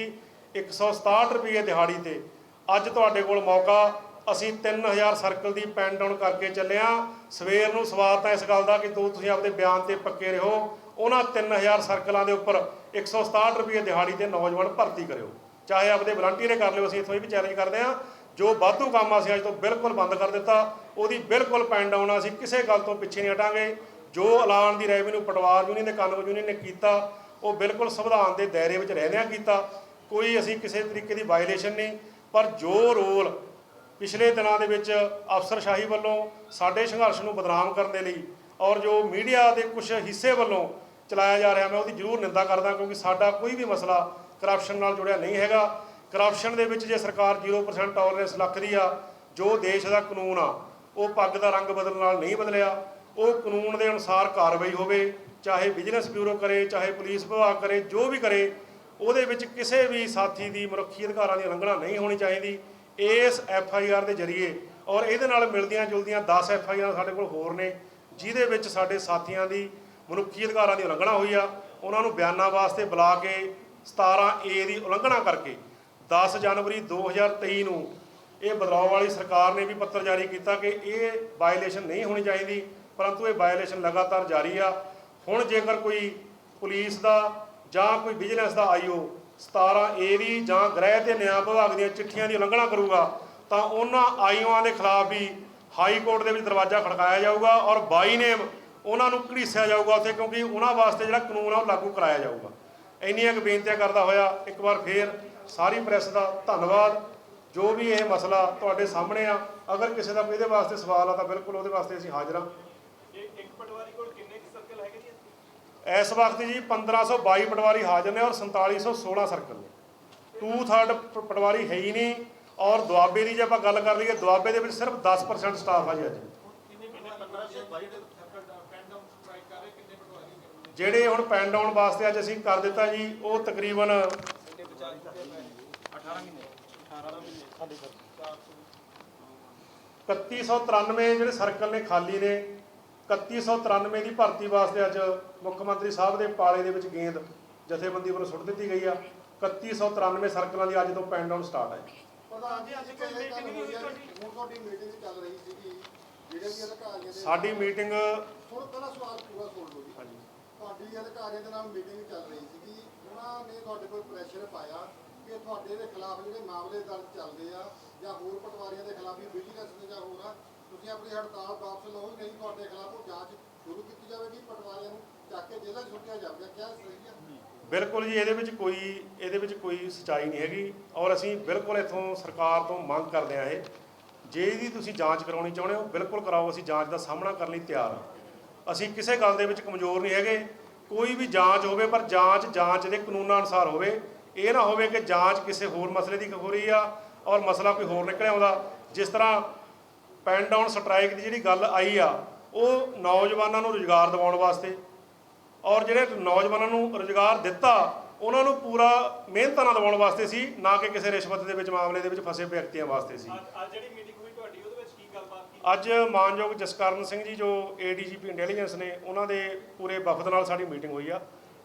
167 ਰੁਪਏ ਦਿਹਾੜੀ ਤੇ। ਅੱਜ ਤੁਹਾਡੇ ਕੋਲ ਮੌਕਾ, ਅਸੀਂ 3000 ਸਰਕਲ ਦੀ ਪੈਨ ਡਾਊਨ ਕਰਕੇ ਚੱਲਿਆ ਸਵੇਰ ਨੂੰ ਸਵਾਦ ਤਾਂ ਇਸ ਗੱਲ ਦਾ ਕਿ ਤੂੰ ਤੁਸੀਂ ਆਪਦੇ ਬਿਆਨ ਤੇ ਪੱਕੇ ਰਹੋ। ਉਹਨਾਂ 3000 ਸਰਕਲਾਂ ਦੇ ਉੱਪਰ 167 ਰੁਪਏ ਦਿਹਾੜੀ ਤੇ ਨੌਜਵਾਨ ਭਰਤੀ ਕਰਿਓ। ਚਾਹੇ ਆਪਦੇ ਵਲੰਟੀਅਰ ਕਰ ਲਿਓ, ਅਸੀਂ ਇੱਥੋਂ ਇਹ ਵੀ ਚੈਲੰਜ ਕਰਦੇ ਹਾਂ ਜੋ ਵਾਧੂ ਕੰਮ ਅਸੀਂ ਅੱਜ ਤੋਂ ਬਿਲਕੁਲ ਬੰਦ ਕਰ ਦਿੱਤਾ, ਉਹਦੀ ਬਿਲਕੁਲ ਪੈਂਡ ਡਾਊਨ ਅਸੀਂ ਕਿਸੇ ਗੱਲ ਤੋਂ ਪਿੱਛੇ ਨਹੀਂ ਹਟਾਂਗੇ। ਜੋ ਐਲਾਨ ਦੀ ਰੈਵਨਿਊ ਪਟਵਾਰ ਯੂਨੀਅਨ ਤੇ ਕਾਨੂੰਨ ਯੂਨੀਅਨ ਨੇ ਕੀਤਾ, ਉਹ ਬਿਲਕੁਲ ਸੰਵਿਧਾਨ ਦੇ ਦਾਇਰੇ ਵਿੱਚ ਰਹਿੰਦਿਆਂ ਕੀਤਾ। ਕੋਈ ਅਸੀਂ ਕਿਸੇ ਤਰੀਕੇ ਦੀ ਵਾਇਲੇਸ਼ਨ ਨਹੀਂ, ਪਰ ਜੋ ਰੋਲ ਪਿਛਲੇ ਦਿਨਾਂ ਦੇ ਵਿੱਚ ਅਫਸਰਸ਼ਾਹੀ ਵੱਲੋਂ ਸਾਡੇ ਸੰਘਰਸ਼ ਨੂੰ ਬਦਨਾਮ ਕਰਨ ਦੇ ਲਈ ਔਰ ਜੋ ਮੀਡੀਆ ਦੇ ਕੁਝ ਹਿੱਸੇ ਵੱਲੋਂ ਚਲਾਇਆ ਜਾ ਰਿਹਾ, ਮੈਂ ਉਹਦੀ ਜ਼ਰੂਰ ਨਿੰਦਾ ਕਰਦਾ ਕਿਉਂਕਿ ਸਾਡਾ ਕੋਈ ਵੀ ਮਸਲਾ ਕਰਪਸ਼ਨ ਨਾਲ ਜੁੜਿਆ ਨਹੀਂ ਹੈਗਾ। ਕਰਪਸ਼ਨ ਦੇ ਵਿੱਚ ਜੇ ਸਰਕਾਰ 0% ਟੋਲਰੈਂਸ ਰੱਖਦੀ ਆ, ਜੋ ਦੇਸ਼ ਦਾ ਕਾਨੂੰਨ ਆ, ਉਹ ਪੱਗ ਦਾ ਰੰਗ ਬਦਲਣ ਨਾਲ ਨਹੀਂ ਬਦਲਿਆ, ਉਹ ਕਾਨੂੰਨ ਦੇ ਅਨੁਸਾਰ ਕਾਰਵਾਈ ਹੋਵੇ, ਚਾਹੇ ਬਿਜ਼ਨਸ ਬਿਊਰੋ ਕਰੇ, ਚਾਹੇ ਪੁਲਿਸ ਵਿਭਾਗ ਕਰੇ, ਜੋ ਵੀ ਕਰੇ, ਉਹਦੇ ਵਿੱਚ ਕਿਸੇ ਵੀ ਸਾਥੀ ਦੀ, ਮਨੁੱਖੀ ਅਧਿਕਾਰਾਂ ਦੀ ਉਲੰਘਣਾ ਨਹੀਂ ਹੋਣੀ ਚਾਹੀਦੀ। ਇਸ ਐਫ ਆਈ ਆਰ ਦੇ ਜ਼ਰੀਏ ਔਰ ਇਹਦੇ ਨਾਲ ਮਿਲਦੀਆਂ ਜੁਲਦੀਆਂ 10 ਐਫ ਆਈ ਆਰ ਸਾਡੇ ਕੋਲ ਹੋਰ ਨੇ, ਜਿਹਦੇ ਵਿੱਚ ਸਾਡੇ ਸਾਥੀਆਂ ਦੀ ਮਨੁੱਖੀ ਅਧਿਕਾਰਾਂ ਦੀ ਉਲੰਘਣਾ ਹੋਈ ਆ, ਉਹਨਾਂ ਨੂੰ ਬਿਆਨਾਂ ਵਾਸਤੇ ਬੁਲਾ ਕੇ 17 ਏ ਦੀ ਉਲੰਘਣਾ ਕਰਕੇ 10 ਜਨਵਰੀ 2023 ਨੂੰ ਇਹ ਬਦਲਾਅ ਵਾਲੀ ਸਰਕਾਰ ਨੇ ਵੀ ਪੱਤਰ ਜਾਰੀ ਕੀਤਾ ਕਿ ਇਹ ਵਾਇਲੇਸ਼ਨ ਨਹੀਂ ਹੋਣੀ ਚਾਹੀਦੀ, ਪਰੰਤੂ ਇਹ ਵਾਇਲੇਸ਼ਨ ਲਗਾਤਾਰ ਜਾਰੀ ਆ। ਹੁਣ ਜੇਕਰ ਕੋਈ ਪੁਲਿਸ ਦਾ ਜਾਂ ਕੋਈ ਵਿਜੀਲੈਂਸ ਦਾ ਆਈਓ 17 ਏ ਦੀ ਜਾਂ ਗ੍ਰਹਿ ਤੇ ਨਿਆਂ ਵਿਭਾਗ ਦੀਆਂ ਚਿੱਠੀਆਂ ਦੀ ਉਲੰਘਣਾ ਕਰੂਗਾ, ਤਾਂ ਉਹਨਾਂ ਆਈਓਆਂ ਦੇ ਖਿਲਾਫ ਵੀ ਹਾਈ ਕੋਰਟ ਦੇ ਵਿੱਚ ਦਰਵਾਜ਼ਾ ਖੜਕਾਇਆ ਜਾਊਗਾ ਔਰ ਬਾਈ ਨੇਮ ਉਹਨਾਂ ਨੂੰ ਘੜੀਸਿਆ ਜਾਊਗਾ ਉੱਥੇ ਕਿਉਂਕਿ ਉਹਨਾਂ ਵਾਸਤੇ ਜਿਹੜਾ ਕਾਨੂੰਨ ਆ ਉਹ ਲਾਗੂ ਕਰਾਇਆ ਜਾਊਗਾ। ਇੰਨੀਆਂ ਕੁ ਬੇਨਤੀਆਂ ਕਰਦਾ ਹੋਇਆ, ਇੱਕ ਵਾਰ ਫੇਰ ਸਾਰੀ ਪ੍ਰੈਸ ਦਾ ਧੰਨਵਾਦ। ਜੋ ਵੀ ਇਹ ਮਸਲਾ ਤੁਹਾਡੇ ਸਾਹਮਣੇ ਆ ਅਗਰ ਕਿਸੇ ਦਾ ਇਹਦੇ ਵਾਸਤੇ ਸਵਾਲ ਆ ਤਾਂ ਬਿਲਕੁਲ ਉਹਦੇ ਵਾਸਤੇ ਅਸੀਂ ਹਾਜ਼ਰ ਇਹ ਇੱਕ ਪਟਵਾਰੀ ਕੋਲ ਕਿੰਨੇ ਸਰਕਲ ਹੈਗੇ ਜੀ? ਇਸ ਵਕਤ ਜੀ 1522 ਪਟਵਾਰੀ ਹਾਜ਼ਰ ਨੇ ਔਰ 4716 ਸਰਕਲ ਨੇ। ਟੂ ਥਰਡ ਪਟਵਾਰੀ ਹੈ ਹੀ ਨਹੀਂ ਔਰ ਦੁਆਬੇ ਦੀ ਜੇ ਆਪਾਂ ਗੱਲ ਕਰ ਲਈਏ ਦੁਆਬੇ ਦੇ ਵਿੱਚ ਸਿਰਫ 10% ਸਟਾਫ ਆ ਜੀ ਅੱਜ। ਜਿਹੜੇ ਹੁਣ ਪੈਨ ਡਾਊਨ ਵਾਸਤੇ ਅੱਜ ਅਸੀਂ ਕਰ ਦਿੱਤਾ ਜੀ ਉਹ ਤਕਰੀਬਨ 3193 ਜਿਹੜੇ ਸਰਕਲ ਨੇ ਖਾਲੀ ਨੇ 3193 ਦੀ ਭਰਤੀ ਵਾਸਤੇ ਅੱਜ ਮੁੱਖ ਮੰਤਰੀ ਸਾਹਿਬ ਦੇ ਪਾਲੇ ਦੇ ਵਿੱਚ ਗੇਂਦ ਜਥੇਬੰਦੀ ਵੱਲੋਂ ਸੁੱਟ ਦਿੱਤੀ ਗਈ ਆ। 3193 ਸਰਕਲਾਂ ਦੀ ਅੱਜ ਤੋਂ ਪੈਨ ਡਾਊਨ ਸਟਾਰਟ ਹੈ। ਪ੍ਰਧਾਨ ਜੀ ਅੱਜ ਕੋਈ ਮੀਟਿੰਗ ਨਹੀਂ ਹੋਈ ਤੁਹਾਡੀ ਹੁਣ ਤੁਹਾਡੀ। ਮੀਟਿੰਗ ਚੱਲ ਰਹੀ ਸੀਗੀ ਜਿਹੜੇ ਵੀ ਅਧਿਕਾਰੀਆਂ ਦੇ ਸਾਡੀ ਮੀਟਿੰਗ ਹੁਣ ਪਹਿਲਾ ਸਵਾਲ ਪੂਰਾ ਸੁਣ ਲਓ ਜੀ। ਤੁਹਾਡੀ ਅਧਿਕਾਰੀਆਂ ਦੇ ਨਾਲ ਮੀਟਿੰਗ ਚੱਲ ਰਹੀ ਸੀਗੀ ਉਹਨਾਂ ਨੇ ਤੁਹਾਡੇ ਕੋਲ ਪ੍ਰੈਸ਼ਰ ਪਾਇਆ। ਕਿ ਤੁਹਾਡੇ ਦੇ ਖਿਲਾਫ ਜਿਹੜੇ ਮਾਮਲੇ ਦਰਜ ਚੱਲਦੇ ਆ ਜਾਂ ਹੋਰ ਪਟਵਾਰੀਆਂ ਦੇ ਖਿਲਾਫ ਵੀ ਵਿਜੀਲੈਂਸ ਦੇ ਜਾਂ ਹੋਰ ਆ, ਤੁਸੀਂ ਆਪਣੀ ਹੜਤਾਲ ਵਾਪਸ ਲਓ ਨਹੀਂ, ਤੁਹਾਡੇ ਖਿਲਾਫ ਉਹ ਜਾਂਚ ਸ਼ੁਰੂ ਕੀਤੀ ਜਾਵੇਗੀ, ਪਟਵਾਰੀਆਂ ਨੂੰ ਚੱਕ ਕੇ ਜੇਲ੍ਹਾਂ 'ਚ ਸੁੱਟਿਆ ਜਾਵੇਗਾ, ਕਿਆ ਸਹੀ ਆ? ਬਿਲਕੁਲ ਜੀ, ਇਹਦੇ ਵਿੱਚ ਕੋਈ, ਇਹਦੇ ਵਿੱਚ ਕੋਈ ਸਚਾਈ ਨਹੀਂ ਹੈਗੀ ਔਰ ਅਸੀਂ ਬਿਲਕੁਲ ਇਥੋਂ ਸਰਕਾਰ ਤੋਂ ਮੰਗ ਕਰਦੇ ਆ ਇਹ, ਜੇ ਇਹਦੀ ਤੁਸੀਂ ਜਾਂਚ ਕਰਾਉਣੀ ਚਾਹੁੰਦੇ ਹੋ, ਬਿਲਕੁਲ ਕਰਾਓ, ਅਸੀਂ ਜਾਂਚ ਦਾ ਸਾਹਮਣਾ ਕਰਨ ਲਈ ਤਿਆਰ ਹਾਂ। ਅਸੀਂ ਕਿਸੇ ਗੱਲ ਦੇ ਵਿੱਚ ਕਮਜ਼ੋਰ ਨਹੀਂ ਹੈਗੇ, ਕੋਈ ਵੀ ਜਾਂਚ ਹੋਵੇ, ਪਰ ਜਾਂਚ ਜਾਂਚ ਦੇ ਕਾਨੂੰਨਾਂ ਅਨੁਸਾਰ ਹੋਵੇ ਇਹ ਨਾ ਹੋਵੇ ਕਿ ਜਾਂਚ ਕਿਸੇ ਹੋਰ ਮਸਲੇ ਦੀ ਹੋ ਰਹੀ ਆ ਔਰ ਮਸਲਾ ਕੋਈ ਹੋਰ ਨਿਕਲ ਆਉਂਦਾ। ਜਿਸ ਤਰ੍ਹਾਂ ਪੈਨ ਡਾਊਨ ਸਟ੍ਰਾਈਕ ਦੀ ਜਿਹੜੀ ਗੱਲ ਆਈ ਆ ਉਹ ਨੌਜਵਾਨਾਂ ਨੂੰ ਰੁਜ਼ਗਾਰ ਦਿਵਾਉਣ ਵਾਸਤੇ ਔਰ ਜਿਹੜੇ ਨੌਜਵਾਨਾਂ ਨੂੰ ਰੁਜ਼ਗਾਰ ਦਿੱਤਾ ਉਹਨਾਂ ਨੂੰ ਪੂਰਾ ਮਿਹਨਤਾਂ ਨਾਲ ਦਿਵਾਉਣ ਵਾਸਤੇ ਸੀ ਨਾ ਕਿ ਕਿਸੇ ਰਿਸ਼ਵਤ ਦੇ ਵਿੱਚ ਮਾਮਲੇ ਦੇ ਵਿੱਚ ਫਸੇ ਵਿਅਕਤੀਆਂ ਵਾਸਤੇ ਸੀ। ਅੱਜ ਅੱਜ ਜਿਹੜੀ ਮੀਟਿੰਗ ਹੋਈ ਤੁਹਾਡੀ ਉਹਦੇ ਵਿੱਚ ਕੀ ਗੱਲਬਾਤ ਕੀ ਅੱਜ ਮਾਨਯੋਗ ਜਸਕਰਨ ਸਿੰਘ ਜੀ ਜੋ ਏਡੀਜੀਪੀ ਇੰਟੈਲੀਜੈਂਸ ਨੇ ਉਹਨਾਂ ਦੇ ਪੂਰੇ ਵਫਦ ਨਾਲ ਸਾਡੀ ਮੀਟਿੰਗ ਹੋਈ ਆ।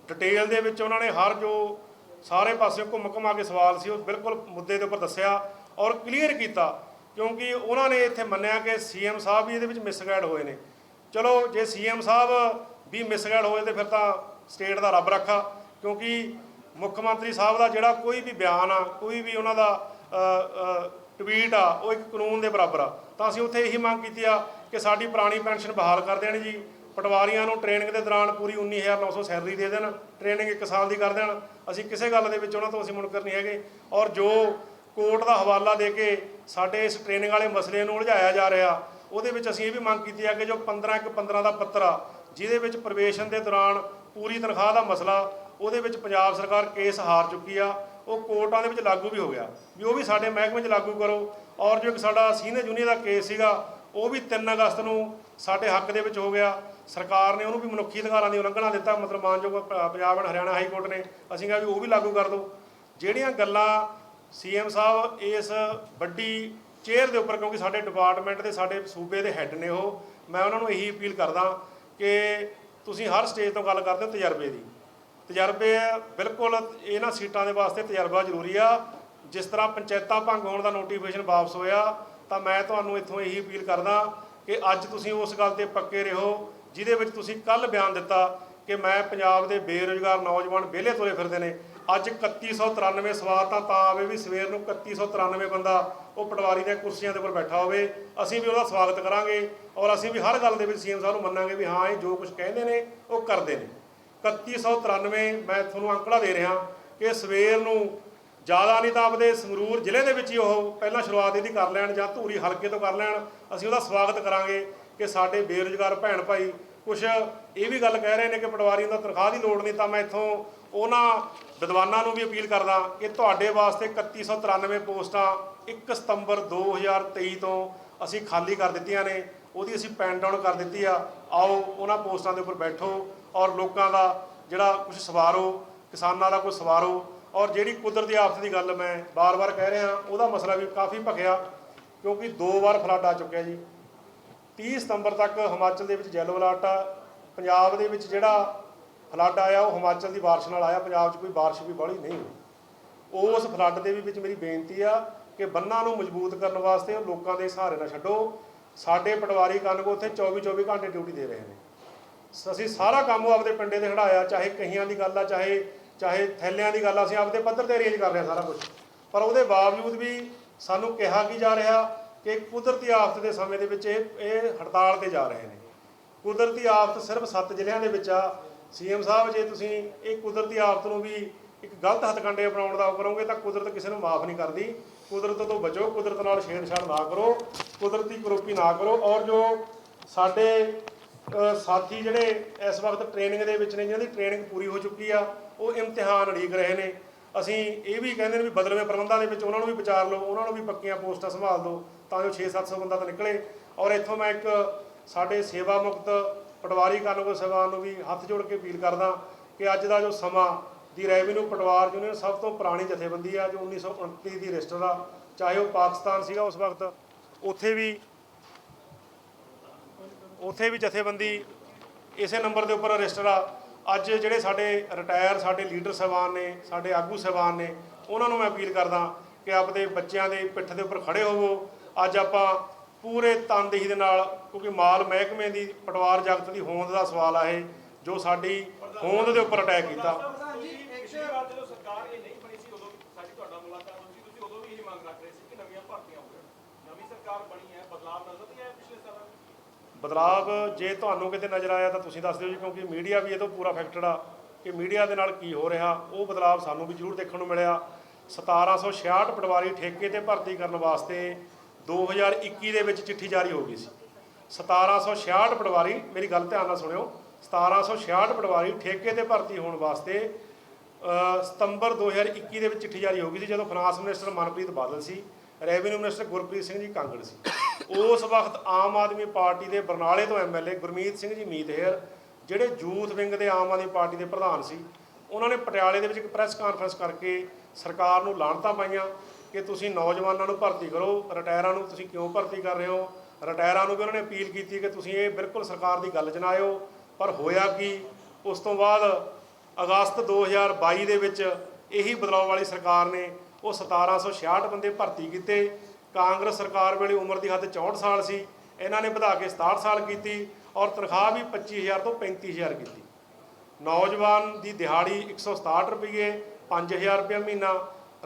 ਡਿਟੇਲ ਦੇ ਵਿੱਚ ਉਹਨਾਂ ਨੇ ਹਰ ਜੋ ਸਾਰੇ ਪਾਸੇ ਘੁੰਮ ਘੁਮਾ ਕੇ ਸਵਾਲ ਸੀ, ਉਹ ਬਿਲਕੁਲ ਮੁੱਦੇ ਦੇ ਉੱਪਰ ਦੱਸਿਆ ਔਰ ਕਲੀਅਰ ਕੀਤਾ, ਕਿਉਂਕਿ ਉਹਨਾਂ ਨੇ ਇੱਥੇ ਮੰਨਿਆ ਕਿ ਸੀਐਮ ਸਾਹਿਬ ਵੀ ਇਹਦੇ ਵਿੱਚ ਮਿਸਗਾਈਡ ਹੋਏ ਨੇ। ਚਲੋ, ਜੇ ਸੀਐਮ ਸਾਹਿਬ ਵੀ ਮਿਸਗਾਈਡ ਹੋਏ ਤੇ ਫਿਰ ਤਾਂ ਸਟੇਟ ਦਾ ਰੱਬ ਰੱਖਾ, ਕਿਉਂਕਿ ਮੁੱਖ ਮੰਤਰੀ ਸਾਹਿਬ ਦਾ ਜਿਹੜਾ ਕੋਈ ਵੀ ਬਿਆਨ ਆ, ਕੋਈ ਵੀ ਉਹਨਾਂ ਦਾ ਟਵੀਟ ਆ, ਉਹ ਇੱਕ ਕਾਨੂੰਨ ਦੇ ਬਰਾਬਰ ਆ। ਤਾਂ ਅਸੀਂ ਉੱਥੇ ਇਹੀ ਮੰਗ ਕੀਤੀ ਆ ਕਿ ਸਾਡੀ ਪੁਰਾਣੀ ਪੈਨਸ਼ਨ ਬਹਾਲ ਕਰ ਦੇਣ ਜੀ। ਪਟਵਾਰੀਆਂ ਨੂੰ ਟ੍ਰੇਨਿੰਗ ਦੇ ਦੌਰਾਨ ਪੂਰੀ 19900 ਸੈਲਰੀ ਦੇ ਦੇਣ ਟ੍ਰੇਨਿੰਗ ਇੱਕ ਸਾਲ ਦੀ ਕਰ ਦੇਣ। ਅਸੀਂ ਕਿਸੇ ਗੱਲ ਦੇ ਵਿੱਚ ਉਹਨਾਂ ਤੋਂ ਅਸੀਂ ਮੁਨਕਰ ਨਹੀਂ ਹੈਗੇ। ਔਰ ਜੋ ਕੋਰਟ ਦਾ ਹਵਾਲਾ ਦੇ ਕੇ ਸਾਡੇ ਇਸ ਟ੍ਰੇਨਿੰਗ ਵਾਲੇ ਮਸਲੇ ਨੂੰ ਉਲਝਾਇਆ ਜਾ ਰਿਹਾ, ਉਹਦੇ ਵਿੱਚ ਅਸੀਂ ਇਹ ਵੀ ਮੰਗ ਕੀਤੀ ਹੈ ਕਿ ਜੋ 15 ਇੱਕ 15 ਦਾ ਪੱਤਰ ਆ, ਜਿਹਦੇ ਵਿੱਚ ਪ੍ਰਵੇਸ਼ਨ ਦੇ ਦੌਰਾਨ ਪੂਰੀ ਤਨਖਾਹ ਦਾ ਮਸਲਾ, ਉਹਦੇ ਵਿੱਚ ਪੰਜਾਬ ਸਰਕਾਰ ਕੇਸ ਹਾਰ ਚੁੱਕੀ ਆ, ਉਹ ਕੋਰਟਾਂ ਦੇ ਵਿੱਚ ਲਾਗੂ ਵੀ ਹੋ ਗਿਆ। ਵੀ ਉਹ ਵੀ ਸਾਡੇ ਮਹਿਕਮੇ 'ਚ ਲਾਗੂ ਕਰੋ। ਔਰ ਜੋ ਇੱਕ ਸਾਡਾ ਸੀਨੀਅਰ ਜੂਨੀਅਰ ਦਾ ਕੇਸ ਸੀਗਾ, ਉਹ ਵੀ 3 ਅਗਸਤ ਨੂੰ ਸਾਡੇ ਹੱਕ ਦੇ ਵਿੱਚ ਹੋ ਗਿਆ। ਸਰਕਾਰ ਨੇ ਉਹਨੂੰ ਵੀ ਮਨੁੱਖੀ ਅਧਿਕਾਰਾਂ ਦੀ ਉਲੰਘਣਾ ਦਿੱਤਾ, ਮਤਲਬ ਮਾਨਯੋਗ Punjab and Haryana high court ਨੇ। ਅਸੀਂ ਕਿਹਾ ਵੀ ਉਹ ਵੀ ਲਾਗੂ ਕਰ ਦਿਓ। ਜਿਹੜੀਆਂ ਗੱਲਾਂ ਸੀਐਮ ਸਾਹਿਬ ਇਸ ਵੱਡੀ ਚੇਅਰ ਦੇ ਉੱਪਰ, ਕਿਉਂਕਿ ਸਾਡੇ ਡਿਪਾਰਟਮੈਂਟ ਦੇ, ਸਾਡੇ ਸੂਬੇ ਦੇ ਹੈੱਡ ਨੇ ਉਹ, ਮੈਂ ਉਹਨਾਂ ਨੂੰ ਇਹੀ ਅਪੀਲ ਕਰਦਾ ਕਿ ਤੁਸੀਂ ਹਰ ਸਟੇਜ ਤੋਂ ਗੱਲ ਕਰਦੇ ਹੋ ਤਜਰਬੇ ਦੀ। ਤਜਰਬੇ ਬਿਲਕੁਲ ਇਹਨਾਂ ਸੀਟਾਂ ਦੇ ਵਾਸਤੇ ਤਜਰਬਾ ਜ਼ਰੂਰੀ ਆ। ਜਿਸ ਤਰ੍ਹਾਂ ਪੰਚਾਇਤਾਂ ਭੰਗ ਹੋਣ ਦਾ ਨੋਟੀਫਿਕੇਸ਼ਨ ਵਾਪਸ ਹੋਇਆ, ਤਾਂ ਮੈਂ ਤੁਹਾਨੂੰ ਇੱਥੋਂ ਇਹੀ ਅਪੀਲ ਕਰਦਾ ਕਿ ਅੱਜ ਤੁਸੀਂ ਉਸ ਗੱਲ ਤੇ ਪੱਕੇ ਰਹੋ। ਜਿਹਦੇ ਵਿੱਚ ਤੁਸੀਂ ਕੱਲ ਬਿਆਨ ਦਿੱਤਾ ਕਿ ਮੈਂ ਪੰਜਾਬ ਦੇ ਬੇਰੁਜ਼ਗਾਰ ਨੌਜਵਾਨ ਵਿਹਲੇ ਤੁਰੇ ਫਿਰਦੇ ਨੇ। ਅੱਜ 3193 ਸਵਾਲ ਤਾਂ ਤਾਂ ਆਵੇ ਵੀ ਸਵੇਰ ਨੂੰ 3193 ਬੰਦਾ ਉਹ ਪਟਵਾਰੀ ਦੀਆਂ ਕੁਰਸੀਆਂ ਦੇ ਉੱਪਰ ਬੈਠਾ ਹੋਵੇ। ਅਸੀਂ ਵੀ ਉਹਦਾ ਸਵਾਗਤ ਕਰਾਂਗੇ ਔਰ ਅਸੀਂ ਵੀ ਹਰ ਗੱਲ ਦੇ ਵਿੱਚ ਸੀਐਮ ਸਾਹਿਬ ਨੂੰ ਮੰਨਾਂਗੇ ਵੀ ਹਾਂ, ਇਹ ਜੋ ਕੁਝ ਕਹਿੰਦੇ ਨੇ, ਉਹ ਕਰਦੇ ਨੇ। 3193 ਮੈਂ ਤੁਹਾਨੂੰ ਅੰਕੜਾ ਦੇ ਰਿਹਾ ਕਿ ਸਵੇਰ ਨੂੰ ਜ਼ਿਆਦਾ ਨਹੀਂ ਤਾਂ ਆਪਦੇ ਸੰਗਰੂਰ ਜ਼ਿਲ੍ਹੇ ਦੇ ਵਿੱਚ ਹੀ ਉਹ ਪਹਿਲਾਂ ਸ਼ੁਰੂਆਤ ਇਹਦੀ ਕਰ ਲੈਣ ਜਾਂ ਧੂਰੀ ਹਲਕੇ ਤੋਂ ਕਰ ਲੈਣ। ਅਸੀਂ ਉਹਦਾ ਸਵਾਗਤ ਕਰਾਂਗੇ। ਕਿ ਸਾਡੇ ਬੇਰੁਜ਼ਗਾਰ ਭੈਣ ਭਾਈ ਕੁਝ ਇਹ ਵੀ ਗੱਲ ਕਹਿ ਰਹੇ ਨੇ ਕਿ ਪਟਵਾਰੀਆਂ ਦਾ ਤਨਖਾਹ ਦੀ ਲੋੜ ਨਹੀਂ ਤਾਂ ਮੈਂ ਇੱਥੋਂ ਉਹਨਾਂ ਵਿਦਵਾਨਾਂ ਨੂੰ ਵੀ ਅਪੀਲ ਕਰਦਾ ਕਿ ਤੁਹਾਡੇ ਵਾਸਤੇ 3193 ਪੋਸਟਾਂ 1 ਸਤੰਬਰ 2023 ਤੋਂ ਅਸੀਂ ਖਾਲੀ ਕਰ ਦਿੱਤੀਆਂ ਨੇ, ਉਹਦੀ ਅਸੀਂ ਪੈਨ ਡਾਊਨ ਕਰ ਦਿੱਤੀ ਆ। ਆਓ, ਉਹਨਾਂ ਪੋਸਟਾਂ ਦੇ ਉੱਪਰ ਬੈਠੋ ਔਰ ਲੋਕਾਂ ਦਾ ਜਿਹੜਾ ਕੁਝ ਸਵਾਰੋ, ਕਿਸਾਨਾਂ ਦਾ ਕੁਝ ਸਵਾਰੋ। ਔਰ ਜਿਹੜੀ ਕੁਦਰਤੀ ਆਫਤ ਦੀ ਗੱਲ ਮੈਂ ਬਾਰ-ਬਾਰ ਕਹਿ ਰਿਹਾ, ਉਹਦਾ ਮਸਲਾ ਵੀ ਕਾਫੀ ਭਖਿਆ ਕਿਉਂਕਿ ਦੋ ਵਾਰ ਫਲੱਡ ਆ ਚੁੱਕਿਆ ਜੀ। 30 ਸਤੰਬਰ ਤੱਕ ਹਿਮਾਚਲ ਦੇ ਵਿੱਚ ਯੈਲੋ ਅਲਰਟ ਆ। ਪੰਜਾਬ ਦੇ ਵਿੱਚ ਜਿਹੜਾ ਫਲੱਡ ਆਇਆ, ਉਹ ਹਿਮਾਚਲ ਦੀ ਬਾਰਿਸ਼ ਨਾਲ ਆਇਆ। ਪੰਜਾਬ 'ਚ ਕੋਈ ਬਾਰਿਸ਼ ਵੀ ਬਾਹਲੀ ਨਹੀਂ ਹੋਈ। ਉਸ ਫਲੱਡ ਦੇ ਵਿੱਚ ਮੇਰੀ ਬੇਨਤੀ ਆ ਕਿ ਬੰਨਾਂ ਨੂੰ ਮਜ਼ਬੂਤ ਕਰਨ ਵਾਸਤੇ ਉਹ ਲੋਕਾਂ ਦੇ ਸਹਾਰੇ ਨਾ ਛੱਡੋ। ਸਾਡੇ ਪਟਵਾਰੀ ਕਾਨੂੰਗੋ ਉੱਥੇ 24 24 ਘੰਟੇ ਡਿਊਟੀ ਦੇ ਰਹੇ ਨੇ। ਸ- ਅਸੀਂ ਸਾਰਾ ਕੰਮ ਉਹ ਆਪਦੇ ਪਿੰਡੇ ਤੇ ਖੜਾਇਆ, ਚਾਹੇ ਕਹੀਆਂ ਦੀ ਗੱਲ ਆ, ਚਾਹੇ ਚਾਹੇ ਥੈਲਿਆਂ ਦੀ ਗੱਲ ਆ, ਅਸੀਂ ਆਪਦੇ ਪੱਧਰ ਤੇ ਅਰੇਂਜ ਕਰ ਰਹੇ ਹਾਂ ਸਾਰਾ ਕੁਝ ਪਰ ਉਹਦੇ ਬਾਵਜੂਦ ਵੀ ਸਾਨੂੰ ਕਿਹਾ ਕੀ ਜਾ ਰਿਹਾ ਕਿ ਕੁਦਰਤੀ ਆਫਤ ਦੇ ਸਮੇਂ ਦੇ ਵਿੱਚ ਇਹ ਇਹ ਹੜਤਾਲ ਤੇ ਜਾ ਰਹੇ ਨੇ। ਕੁਦਰਤੀ ਆਫਤ ਸਿਰਫ 7 ਜ਼ਿਲ੍ਹਿਆਂ ਦੇ ਵਿੱਚ ਆ। ਸੀਐਮ ਸਾਹਿਬ, ਜੇ ਤੁਸੀਂ ਇਹ ਕੁਦਰਤੀ ਆਫਤ ਨੂੰ ਵੀ ਇੱਕ ਗਲਤ ਹੱਥਕੰਡੇ ਅਪਣਾਉਣ ਦਾ ਉਹ ਕਰੋਗੇ, ਤਾਂ ਕੁਦਰਤ ਕਿਸੇ ਨੂੰ ਮਾਫ ਨਹੀਂ ਕਰਦੀ। ਕੁਦਰਤ ਤੋਂ ਬਚੋ, ਕੁਦਰਤ ਨਾਲ ਛੇੜਛਾੜ ਨਾ ਕਰੋ, ਕੁਦਰਤੀ ਕਰੋਪੀ ਨਾ ਕਰੋ। ਔਰ ਜੋ ਸਾਡੇ ਸਾਥੀ ਜਿਹੜੇ ਇਸ ਵਕਤ ਟ੍ਰੇਨਿੰਗ ਦੇ ਵਿੱਚ ਨੇ ਜਿਹਨਾਂ ਦੀ ਟ੍ਰੇਨਿੰਗ ਪੂਰੀ ਹੋ ਚੁੱਕੀ ਆ, ਉਹ ਇਮਤਿਹਾਨ ਉਡੀਕ ਰਹੇ ਨੇ। ਅਸੀਂ ਇਹ ਵੀ ਕਹਿੰਦੇ ਨੇ ਵੀ ਬਦਲਵੇਂ ਪ੍ਰਬੰਧਾਂ ਦੇ ਵਿੱਚ ਉਹਨਾਂ ਨੂੰ ਵੀ ਵਿਚਾਰ ਲਓ, ਉਹਨਾਂ ਨੂੰ ਵੀ ਪੱਕੀਆਂ ਪੋਸਟਾਂ ਸੰਭਾਲ ਦਿਓ। ਤਾਂ ਜੋ 6-700 ਬੰਦਾ ਤਾਂ ਨਿਕਲੇ। ਔਰ ਇੱਥੋਂ ਮੈਂ ਇੱਕ ਸਾਡੇ ਸੇਵਾ ਮੁਕਤ ਪਟਵਾਰੀ ਕਾਨੂੰਗੋ ਸੇਵਾ ਨੂੰ ਵੀ ਹੱਥ ਜੋੜ ਕੇ ਅਪੀਲ ਕਰਦਾ ਕਿ ਅੱਜ ਦਾ ਜੋ ਸਮਾਂ ਦੀ ਰੈਵਨਿਊ ਪਟਵਾਰ ਯੂਨੀਅਨ ਸਭ ਤੋਂ ਪੁਰਾਣੀ ਜਥੇਬੰਦੀ ਆ, ਜੋ 1929 ਦੀ ਰਜਿਸਟਰ ਆ, ਚਾਹੇ ਉਹ ਪਾਕਿਸਤਾਨ ਸੀਗਾ ਉਸ ਵਕਤ, ਉੱਥੇ ਵੀ ਉੱਥੇ ਵੀ ਜਥੇਬੰਦੀ ਇਸੇ ਨੰਬਰ ਦੇ ਉੱਪਰ ਰਜਿਸਟਰ ਆ। ਅੱਜ ਜਿਹੜੇ ਸਾਡੇ ਰਿਟਾਇਰ ਸਾਡੇ ਲੀਡਰ ਸਾਹਿਬਾਨ ਨੇ, ਸਾਡੇ ਆਗੂ ਸਾਹਿਬਾਨ ਨੇ, ਉਹਨਾਂ ਨੂੰ ਮੈਂ ਅਪੀਲ ਕਰਦਾ ਕਿ ਆਪਦੇ ਬੱਚਿਆਂ ਦੇ ਪਿੱਠ ਦੇ ਉੱਪਰ ਖੜੇ ਹੋਵੋ। ਅੱਜ ਆਪਾਂ ਪੂਰੇ ਤਨਦੇਹੀ ਦੇ ਨਾਲ, ਕਿਉਂਕਿ ਮਾਲ ਮਹਿਕਮੇ ਦੀ ਪਟਵਾਰ ਜਗਤ ਦੀ ਹੋਂਦ ਦਾ ਸਵਾਲ ਆ ਇਹ, ਜੋ ਸਾਡੀ ਹੋਂਦ ਦੇ ਉੱਪਰ ਅਟੈਕ ਕੀਤਾ। ਜਦੋਂ ਸਰਕਾਰ ਇਹ ਨਹੀਂ ਬਣੀ ਸੀ ਉਦੋਂ ਸਾਡੀ ਤੁਹਾਡਾ ਮੁਲਾਕਾਤ ਹੋਈ ਸੀ ਤੁਸੀਂ ਉਦੋਂ ਵੀ ਇਹ ਮੰਗ ਰੱਖ ਰਹੇ ਸੀ ਕਿ ਨਵੀਆਂ ਭਰਤੀਆਂ ਹੋਣ ਨਵੀਂ ਸਰਕਾਰ ਬਣੀ ਹੈ ਬਦਲਾਅ ਨਜ਼ਰ ਨਹੀਂ ਆਇਆ ਪਿਛਲੇ ਸਾਲਾਂ ਵਿੱਚ ਬਦਲਾਵ ਜੇ ਤੁਹਾਨੂੰ ਕਿਤੇ ਨਜ਼ਰ ਆਇਆ ਤਾਂ ਤੁਸੀਂ ਦੱਸ ਦਿਓ ਜੀ, ਕਿਉਂਕਿ ਮੀਡੀਆ ਵੀ ਇਹ ਤੋਂ ਪੂਰਾ ਅਫੈਕਟਡ ਆ ਕਿ ਮੀਡੀਆ ਦੇ ਨਾਲ ਕੀ ਹੋ ਰਿਹਾ, ਉਹ ਬਦਲਾਵ ਸਾਨੂੰ ਵੀ ਜ਼ਰੂਰ ਦੇਖਣ ਨੂੰ ਮਿਲਿਆ। 1766 ਪਟਵਾਰੀ ਠੇਕੇ ਤੇ ਭਰਤੀ ਕਰਨ ਵਾਸਤੇ 2021 ਦੇ ਵਿੱਚ ਚਿੱਠੀ ਜਾਰੀ ਹੋ ਗਈ ਸੀ। 1766 ਪਟਵਾਰੀ ਮੇਰੀ ਗੱਲ ਧਿਆਨ ਨਾਲ ਸੁਣਿਓ 1766 ਪਟਵਾਰੀ ਠੇਕੇ ਤੇ ਭਰਤੀ ਹੋਣ ਵਾਸਤੇ ਅ, ਸਤੰਬਰ 2021 ਦੇ ਵਿੱਚ ਚਿੱਠੀ ਜਾਰੀ ਹੋ ਗਈ ਸੀ ਜਦੋਂ ਫਾਈਨਾਂਸ ਮਿਨਿਸਟਰ ਮਨਪ੍ਰੀਤ ਬਾਦਲ ਸੀ ਰੈਵਨਿਊ ਮਿਨਿਸਟਰ ਗੁਰਪ੍ਰੀਤ ਸਿੰਘ ਜੀ ਕਾਂਗੜ ਸੀ। ਉਸ ਵਕਤ ਆਮ ਆਦਮੀ ਪਾਰਟੀ ਦੇ ਬਰਨਾਲੇ ਤੋਂ ਐਮਐਲਏ ਗੁਰਮੀਤ ਸਿੰਘ ਜੀ ਮੀਤਹੇਰ ਜਿਹੜੇ ਯੂਥ ਵਿੰਗ ਦੇ ਆਮ ਆਦਮੀ ਪਾਰਟੀ ਦੇ ਪ੍ਰਧਾਨ ਸੀ ਉਹਨਾਂ ਨੇ ਪਟਿਆਲੇ ਦੇ ਵਿੱਚ ਇੱਕ ਪ੍ਰੈਸ ਕਾਨਫਰੰਸ ਕਰਕੇ ਸਰਕਾਰ ਨੂੰ ਲਾਹਣਤਾਂ ਪਾਈਆਂ। ਕਿ ਤੁਸੀਂ ਨੌਜਵਾਨਾਂ ਨੂੰ ਭਰਤੀ ਕਰੋ, ਰਿਟਾਇਰਾਂ ਨੂੰ ਤੁਸੀਂ ਕਿਉਂ ਭਰਤੀ ਕਰ ਰਹੇ ਹੋ? ਰਿਟਾਇਰਾਂ ਨੂੰ ਵੀ ਉਹਨਾਂ ਨੇ ਅਪੀਲ ਕੀਤੀ ਕਿ ਤੁਸੀਂ ਇਹ ਬਿਲਕੁਲ ਸਰਕਾਰ ਦੀ ਗੱਲ ਜਨਾਇਓ ਪਰ ਹੋਇਆ ਕੀ? ਉਸ ਤੋਂ ਬਾਅਦ ਅਗਸਤ 2022 ਦੇ ਵਿੱਚ ਇਹੀ ਬਦਲਾਅ ਵਾਲੀ ਸਰਕਾਰ ਨੇ ਉਹ 1766 ਬੰਦੇ ਭਰਤੀ ਕੀਤੇ। ਕਾਂਗਰਸ ਸਰਕਾਰ ਵੇਲੇ ਉਮਰ ਦੀ ਹੱਦ 64 ਸਾਲ ਸੀ। ਇਹਨਾਂ ਨੇ ਵਧਾ ਕੇ 67 ਸਾਲ ਕੀਤੀ ਔਰ ਤਨਖਾਹ ਵੀ 25000 ਤੋਂ 35000 ਕੀਤੀ। ਨੌਜਵਾਨ ਦੀ ਦਿਹਾੜੀ 167 ਰੁਪਏ 5000 ਰੁਪਏ ਮਹੀਨਾ।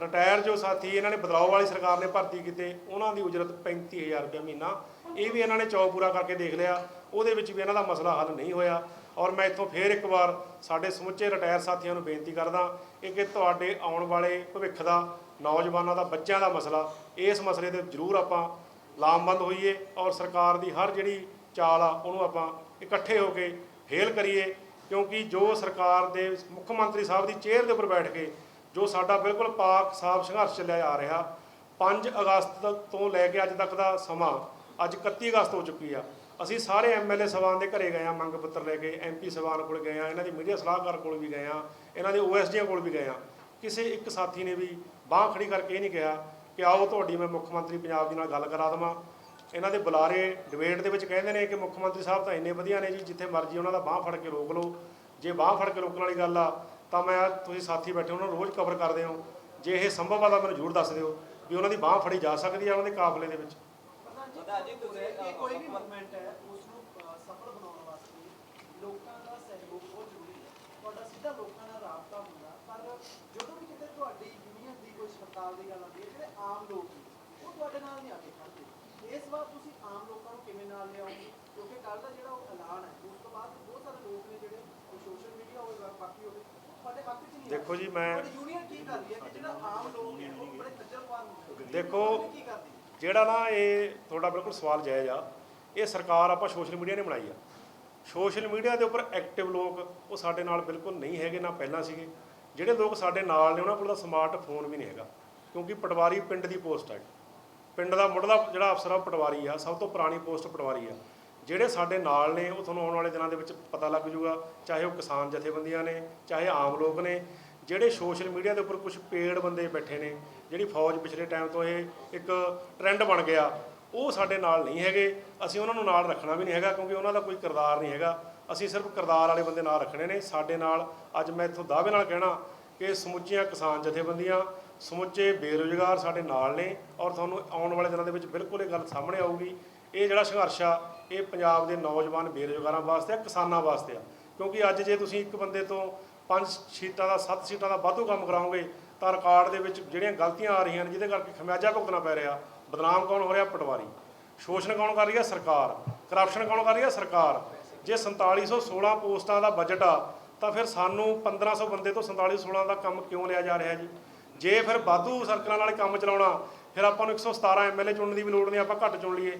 ਰਿਟਾਇਰ ਜੋ ਸਾਥੀ ਇਹਨਾਂ ਨੇ ਬਦਲਾਅ ਵਾਲੀ ਸਰਕਾਰ ਨੇ ਭਰਤੀ ਕੀਤੇ, ਉਹਨਾਂ ਦੀ ਉਜਰਤ 35000 ਰੁਪਏ ਮਹੀਨਾ। ਇਹ ਵੀ ਇਹਨਾਂ ਨੇ ਚੌ ਪੂਰਾ ਕਰਕੇ ਦੇਖ ਲਿਆ। ਉਹਦੇ ਵਿੱਚ ਵੀ ਇਹਨਾਂ ਦਾ ਮਸਲਾ ਹੱਲ ਨਹੀਂ ਹੋਇਆ। ਔਰ ਮੈਂ ਇੱਥੋਂ ਫੇਰ ਇੱਕ ਵਾਰ ਸਾਡੇ ਸਮੁੱਚੇ ਰਿਟਾਇਰ ਸਾਥੀਆਂ ਨੂੰ ਬੇਨਤੀ ਕਰਦਾ ਇਹ ਕਿ ਤੁਹਾਡੇ ਆਉਣ ਵਾਲੇ ਭਵਿੱਖ ਦਾ, ਨੌਜਵਾਨਾਂ ਦਾ, ਬੱਚਿਆਂ ਦਾ ਮਸਲਾ, ਇਸ ਮਸਲੇ ਤੇ ਜ਼ਰੂਰ ਆਪਾਂ ਲਾਮਬੰਦ ਹੋਈਏ ਔਰ ਸਰਕਾਰ ਦੀ ਹਰ ਜਿਹੜੀ ਚਾਲ ਆ, ਉਹਨੂੰ ਆਪਾਂ ਇਕੱਠੇ ਹੋ ਕੇ ਫੇਲ ਕਰੀਏ। ਕਿਉਂਕਿ ਜੋ ਸਰਕਾਰ ਦੇ ਮੁੱਖ ਮੰਤਰੀ ਸਾਹਿਬ ਦੀ ਚੇਅਰ ਦੇ ਉੱਪਰ ਬੈਠ ਕੇ ਜੋ ਸਾਡਾ ਬਿਲਕੁਲ ਪਾਕ ਸਾਫ਼ ਸੰਘਰਸ਼ ਚੱਲਿਆ ਆ ਰਿਹਾ 5 ਅਗਸਤ ਤੋਂ ਲੈ ਕੇ ਅੱਜ ਤੱਕ ਦਾ ਸਮਾਂ, ਅੱਜ 31 ਅਗਸਤ ਹੋ ਚੁੱਕੀ ਆ। ਅਸੀਂ ਸਾਰੇ ਐਮਐਲਏ ਸਭਾਨ ਦੇ ਘਰੇ ਗਏ ਆ, ਮੰਗ ਪੱਤਰ ਲੈ ਕੇ ਐਮਪੀ ਸਭਾਨ ਕੋਲ ਗਏ ਆ, ਇਹਨਾਂ ਦੀ ਮੀਡੀਆ ਸਲਾਹਕਾਰ ਕੋਲ ਵੀ ਗਏ ਆ, ਇਹਨਾਂ ਦੇ ਓਐਸਡੀਆਂ ਕੋਲ ਵੀ ਗਏ ਆ। ਕਿਸੇ ਇੱਕ ਸਾਥੀ ਨੇ ਵੀ ਬਾਹ ਖੜੀ ਕਰਕੇ ਇਹ ਨਹੀਂ ਕਿਹਾ ਕਿ ਆਓ ਤੁਹਾਡੀ ਮੈਂ ਮੁੱਖ ਮੰਤਰੀ ਪੰਜਾਬ ਜੀ ਨਾਲ ਗੱਲ ਕਰਾ ਦੇਵਾਂ। ਇਹਨਾਂ ਦੇ ਬੁਲਾਰੇ ਡਿਬੇਟ ਦੇ ਵਿੱਚ ਕਹਿੰਦੇ ਨੇ ਕਿ ਮੁੱਖ ਮੰਤਰੀ ਸਾਹਿਬ ਤਾਂ ਇੰਨੇ ਵਧੀਆ ਨੇ ਜੀ, ਜਿੱਥੇ ਮਰਜ਼ੀ ਉਹਨਾਂ ਦਾ ਬਾਹ ਫੜ ਕੇ ਰੋਕ ਲਓ। ਜੇ ਬਾਹ ਫੜ ਕੇ ਰੋਕਣ ਵਾਲੀ ਗੱਲ ਆ ਤਾਂ ਮੈਂ ਤੁਸੀਂ ਸਾਥੀ ਬੈਠੇ ਉਹਨਾਂ ਨੂੰ ਰੋਜ਼ ਕਵਰ ਕਰਦੇ ਹੋ। ਜੇ ਇਹ ਸੰਭਵ ਆ ਤਾਂ ਮੈਨੂੰ ਜ਼ਰੂਰ ਦੱਸ ਦਿਓ ਵੀ ਉਹਨਾਂ ਦੀ ਬਾਹ ਫੜੀ ਜਾ ਸਕਦੀ ਆ ਉਹਨਾਂ ਦੇ ਕਾਫਲੇ ਦੇ ਵਿੱਚ। ਪਤਾ ਜੀ ਤੁਸੀਂ ਇਹ ਕੋਈ ਵੀ ਮੂਵਮੈਂਟ ਹੈ ਉਸ ਨੂੰ ਅ, ਸਫਲ ਬਣਾਉਣ ਵਾਸਤੇ ਲੋਕਾਂ ਦਾ ਸਹਿਯੋਗ ਬਹੁਤ ਜ਼ਰੂਰੀ ਹੈ। ਤੁਹਾਡਾ ਸਿੱਧਾ ਲੋਕਾਂ ਨਾਲ ਰਾਬਤਾ ਹੁੰਦਾ ਪਰ ਜਦੋਂ ਵੀ ਕਿਤੇ ਤੁਹਾਡੀ ਯੂਨੀਅਨ ਦੀ ਕੋਈ ਹੜਤਾਲ ਦੀ ਗੱਲ ਆਉਂਦੀ ਹੈ ਜਿਹੜੇ ਆਮ ਲੋਕ ਨੇ ਉਹ ਤੁਹਾਡੇ ਨਾਲ ਨਹੀਂ ਆ ਕੇ ਖੜਦੇ ਇਸ ਵਾਰ ਤੁਸੀਂ ਆਮ ਲੋਕਾਂ ਨੂੰ ਕਿਵੇਂ ਨਾਲ ਲਿਆਓਗੇ? ਕਿਉਂਕਿ ਕੱਲ ਦਾ ਜਿਹੜਾ ਉਹ ਐਲਾਨ ਹੈ ਉਸ ਤੋਂ ਬਾਅਦ ਬਹੁਤ ਸਾਰੇ ਲੋਕ ਨੇ ਜਿਹੜੇ ਸੋਸ਼ਲ ਮੀਡੀਆ ਹੋਵੇ ਜਾਂ ਬਾਕੀ ਹੋਵੇ ਦੇਖੋ ਜੀ, ਮੈਂ- ਦੇਖੋ ਜਿਹੜਾ ਨਾ ਇਹ ਤੁਹਾਡਾ ਬਿਲਕੁਲ ਸਵਾਲ ਜਾਇਜ਼ ਆ ਇਹ ਸਰਕਾਰ ਆਪਾਂ ਸੋਸ਼ਲ ਮੀਡੀਆ ਨੇ ਬਣਾਈ ਆ। ਸੋਸ਼ਲ ਮੀਡੀਆ ਦੇ ਉੱਪਰ ਐਕਟਿਵ ਲੋਕ ਉਹ ਸਾਡੇ ਨਾਲ ਬਿਲਕੁਲ ਨਹੀਂ ਹੈਗੇ ਨਾ ਪਹਿਲਾਂ ਸੀਗੇ। ਜਿਹੜੇ ਲੋਕ ਸਾਡੇ ਨਾਲ ਨੇ ਉਹਨਾਂ ਕੋਲ ਤਾਂ ਸਮਾਰਟਫੋਨ ਵੀ ਨਹੀਂ ਹੈਗਾ ਕਿਉਂਕਿ ਪਟਵਾਰੀ ਪਿੰਡ ਦੀ ਪੋਸਟ ਹੈ ਪਿੰਡ ਦਾ ਮੁੱਢਲਾ ਜਿਹੜਾ ਅਫਸਰ ਆ ਪਟਵਾਰੀ ਆ ਸਭ ਤੋਂ ਪੁਰਾਣੀ ਪੋਸਟ ਪਟਵਾਰੀ ਆ। ਜਿਹੜੇ ਸਾਡੇ ਨਾਲ ਨੇ, ਉਹ ਤੁਹਾਨੂੰ ਆਉਣ ਵਾਲੇ ਦਿਨਾਂ ਦੇ ਵਿੱਚ ਪਤਾ ਲੱਗ ਜੂਗਾ, ਚਾਹੇ ਉਹ ਕਿਸਾਨ ਜਥੇਬੰਦੀਆਂ ਨੇ, ਚਾਹੇ ਆਮ ਲੋਕ ਨੇ, ਜਿਹੜੇ ਸੋਸ਼ਲ ਮੀਡੀਆ ਦੇ ਉੱਪਰ ਕੁਝ ਪੇੜ ਬੰਦੇ ਬੈਠੇ ਨੇ, ਜਿਹੜੀ ਫੌਜ ਪਿਛਲੇ ਟਾਈਮ ਤੋਂ ਇਹ ਇੱਕ ਟ੍ਰੈਂਡ ਬਣ ਗਿਆ, ਉਹ ਸਾਡੇ ਨਾਲ ਨਹੀਂ ਹੈਗੇ, ਅਸੀਂ ਉਹਨਾਂ ਨੂੰ ਨਾਲ ਰੱਖਣਾ ਵੀ ਨਹੀਂ ਹੈਗਾ, ਕਿਉਂਕਿ ਉਹਨਾਂ ਦਾ ਕੋਈ ਕਿਰਦਾਰ ਨਹੀਂ ਹੈਗਾ, ਅਸੀਂ ਸਿਰਫ ਕਿਰਦਾਰ ਵਾਲੇ ਬੰਦੇ ਨਾਲ ਰੱਖਣੇ ਨੇ, ਸਾਡੇ ਨਾਲ, ਅੱਜ ਮੈਂ ਇੱਥੋਂ ਦਾਅਵੇ ਨਾਲ ਕਹਿਣਾ ਕਿ ਸਮੁੱਚੀਆਂ ਕਿਸਾਨ ਜਥੇਬੰਦੀਆਂ, ਸਮੁੱਚੇ ਬੇਰੁਜ਼ਗਾਰ ਸਾਡੇ ਨਾਲ ਨੇ, ਔਰ ਤੁਹਾਨੂੰ ਆਉਣ ਵਾਲੇ ਦਿਨਾਂ ਦੇ ਵਿੱਚ ਬਿਲਕੁਲ ਇਹ ਗੱਲ ਸਾਹਮਣੇ ਆਊਗੀ, ਇਹ ਜਿਹੜਾ ਸੰਘਰਸ਼ ਆ ਇਹ ਪੰਜਾਬ ਦੇ ਨੌਜਵਾਨ ਬੇਰੁਜ਼ਗਾਰਾਂ ਵਾਸਤੇ ਆ, ਕਿਸਾਨਾਂ ਵਾਸਤੇ ਆ। ਕਿਉਂਕਿ ਅੱਜ ਜੇ ਤੁਸੀਂ ਇੱਕ ਬੰਦੇ ਤੋਂ ਪੰਜ ਸੀਟਾਂ ਦਾ, ਸੱਤ ਸੀਟਾਂ ਦਾ ਵਾਧੂ ਕੰਮ ਕਰਾਓਗੇ, ਤਾਂ ਰਿਕਾਰਡ ਦੇ ਵਿੱਚ ਜਿਹੜੀਆਂ ਗਲਤੀਆਂ ਆ ਰਹੀਆਂ ਨੇ, ਜਿਹਦੇ ਕਰਕੇ ਖਮਿਆਜਾ ਭੁਗਤਣਾ ਪੈ ਰਿਹਾ। ਬਦਨਾਮ ਕੌਣ ਹੋ ਰਿਹਾ? ਪਟਵਾਰੀ। ਸ਼ੋਸ਼ਣ ਕੌਣ ਕਰ ਰਹੀ ਹੈ? ਸਰਕਾਰ। ਕਰਪਸ਼ਨ ਕੌਣ ਕਰ ਰਹੀ ਹੈ? ਸਰਕਾਰ। ਜੇ 4716 ਪੋਸਟਾਂ ਦਾ ਬਜਟ ਆ, ਤਾਂ ਫਿਰ ਸਾਨੂੰ 1500 ਬੰਦੇ ਤੋਂ 4716 ਦਾ ਕੰਮ ਕਿਉਂ ਲਿਆ ਜਾ ਰਿਹਾ ਜੀ? ਜੇ ਫਿਰ ਵਾਧੂ ਸਰਕਲਾਂ ਨਾਲ ਕੰਮ ਚਲਾਉਣਾ, ਫਿਰ ਆਪਾਂ ਨੂੰ 117 ਐਮਐਲਏ ਚੁਣਨ ਦੀ ਵੀ ਲੋੜ ਨਹੀਂ, ਆਪਾਂ ਘੱਟ ਚੁਣ ਲਈਏ।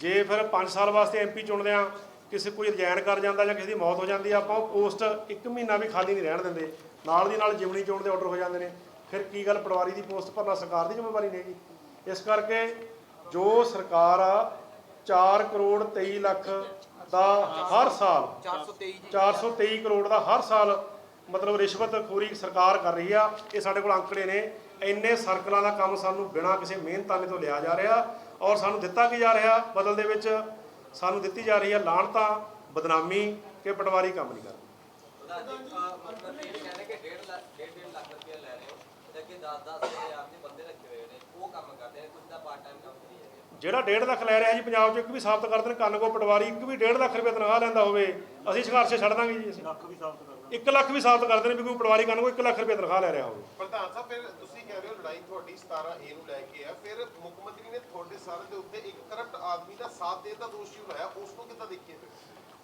ਜੇ ਫਿਰ 5 ਸਾਲ ਵਾਸਤੇ ਐਮਪੀ ਚੁਣਦੇ ਆ ਕਿਸੇ ਕੋਈ ਰਿਜ਼ਾਈਨ ਕਰ ਜਾਂਦਾ ਜਾਂ ਕਿਸੇ ਦੀ ਮੌਤ ਹੋ ਜਾਂਦੀ ਆ, ਆਪਾਂ ਉਹ ਪੋਸਟ ਇੱਕ ਮਹੀਨਾ ਵੀ ਖਾਲੀ ਨਹੀਂ ਰਹਿਣ ਦਿੰਦੇ। ਨਾਲ ਦੀ ਨਾਲ ਜਿਮਨੀ ਚੋਣ ਦੇ ਆਰਡਰ ਹੋ ਜਾਂਦੇ ਨੇ। ਫਿਰ ਕੀ ਗੱਲ ਪਟਵਾਰੀ ਦੀ ਪੋਸਟ ਭਰਨਾ ਸਰਕਾਰ ਦੀ ਜ਼ਿੰਮੇਵਾਰੀ ਨਹੀਂ ਹੈਗੀ? ਇਸ ਕਰਕੇ ਜੋ ਸਰਕਾਰ ਆ 4 ਕਰੋੜ 23 ਲੱਖ ਦਾ ਹਰ ਸਾਲ 423 ਜੀ 423 ਕਰੋੜ ਦਾ ਹਰ ਸਾਲ ਮਤਲਬ ਰਿਸ਼ਵਤ ਖੋਰੀ ਸਰਕਾਰ ਕਰ ਰਹੀ ਆ, ਇਹ ਸਾਡੇ ਕੋਲ ਅੰਕੜੇ ਨੇ। ਇੰਨੇ ਸਰਕਲਾਂ ਦਾ ਕੰਮ ਸਾਨੂੰ ਬਿਨਾਂ ਕਿਸੇ ਮਿਹਨਤਾਨੇ ਤੋਂ ਲਿਆ ਜਾ ਰਿਹਾ। ਔਰ ਸਾਨੂੰ ਦਿੱਤਾ ਕੀ ਜਾ ਰਿਹਾ ਬਦਲ ਦੇ ਵਿੱਚ? ਸਾਨੂੰ ਦਿੱਤੀ ਜਾ ਰਹੀ ਹੈ ਲਾਣਤਾ ਬਦਨਾਮੀ ਕਿ ਪਟਵਾਰੀ ਕੰਮ ਨਹੀਂ ਕਰਦਾ। ਜਿਹੜਾ 1.5 ਲੱਖ ਲੈ ਰਿਹਾ ਜੀ ਪੰਜਾਬ 'ਚ, ਇੱਕ ਵੀ ਸਾਬਤ ਕਰ ਦੇਣ, ਕੰਨ ਕੋ ਪਟਵਾਰੀ ਇੱਕ ਵੀ 1.5 ਲੱਖ ਰੁਪਏ ਤਨਖਾਹ ਲੈਂਦਾ ਹੋਵੇ, ਅਸੀਂ ਸੰਘਰਸ਼ ਛੱਡ ਦਾਂਗੇ ਜੀ ਅਸੀਂ। ਲੱਖ ਵੀ ਸਾਬਤ 1 ਲੱਖ ਵੀ ਸਾਬਤ ਕਰ ਦੇਣ ਵੀ ਕੋਈ ਪਟਵਾਰੀ ਕੰਨ ਕੋ 1 ਲੱਖ ਰੁਪਏ ਤਨਖਾਹ ਲੈ ਰਿਹਾ ਹੋਵੇ। ਪ੍ਰਧਾਨ ਸਾਹਿਬ ਫਿਰ ਤੁਸੀਂ ਕਹਿ ਰਹੇ ਹੋ ਲੜਾਈ ਤੁਹਾਡੀ 17 ਏ ਨੂੰ ਲੈ ਕੇ ਆ। ਫਿਰ ਮੁੱਖ ਮੰਤਰੀ ਨੇ ਤੁਹਾਡੇ ਸਾਰੇ ਦੇ ਉੱਤੇ ਇੱਕ ਕਰਪਟ ਆਦਮੀ ਦਾ ਸਾਥ ਦੇਣ ਦਾ ਦੋਸ਼ੀ ਲਾਇਆ? ਉਸ ਨੂੰ ਕਿੱਦਾਂ ਦੇਖੀਏ ਫਿਰ?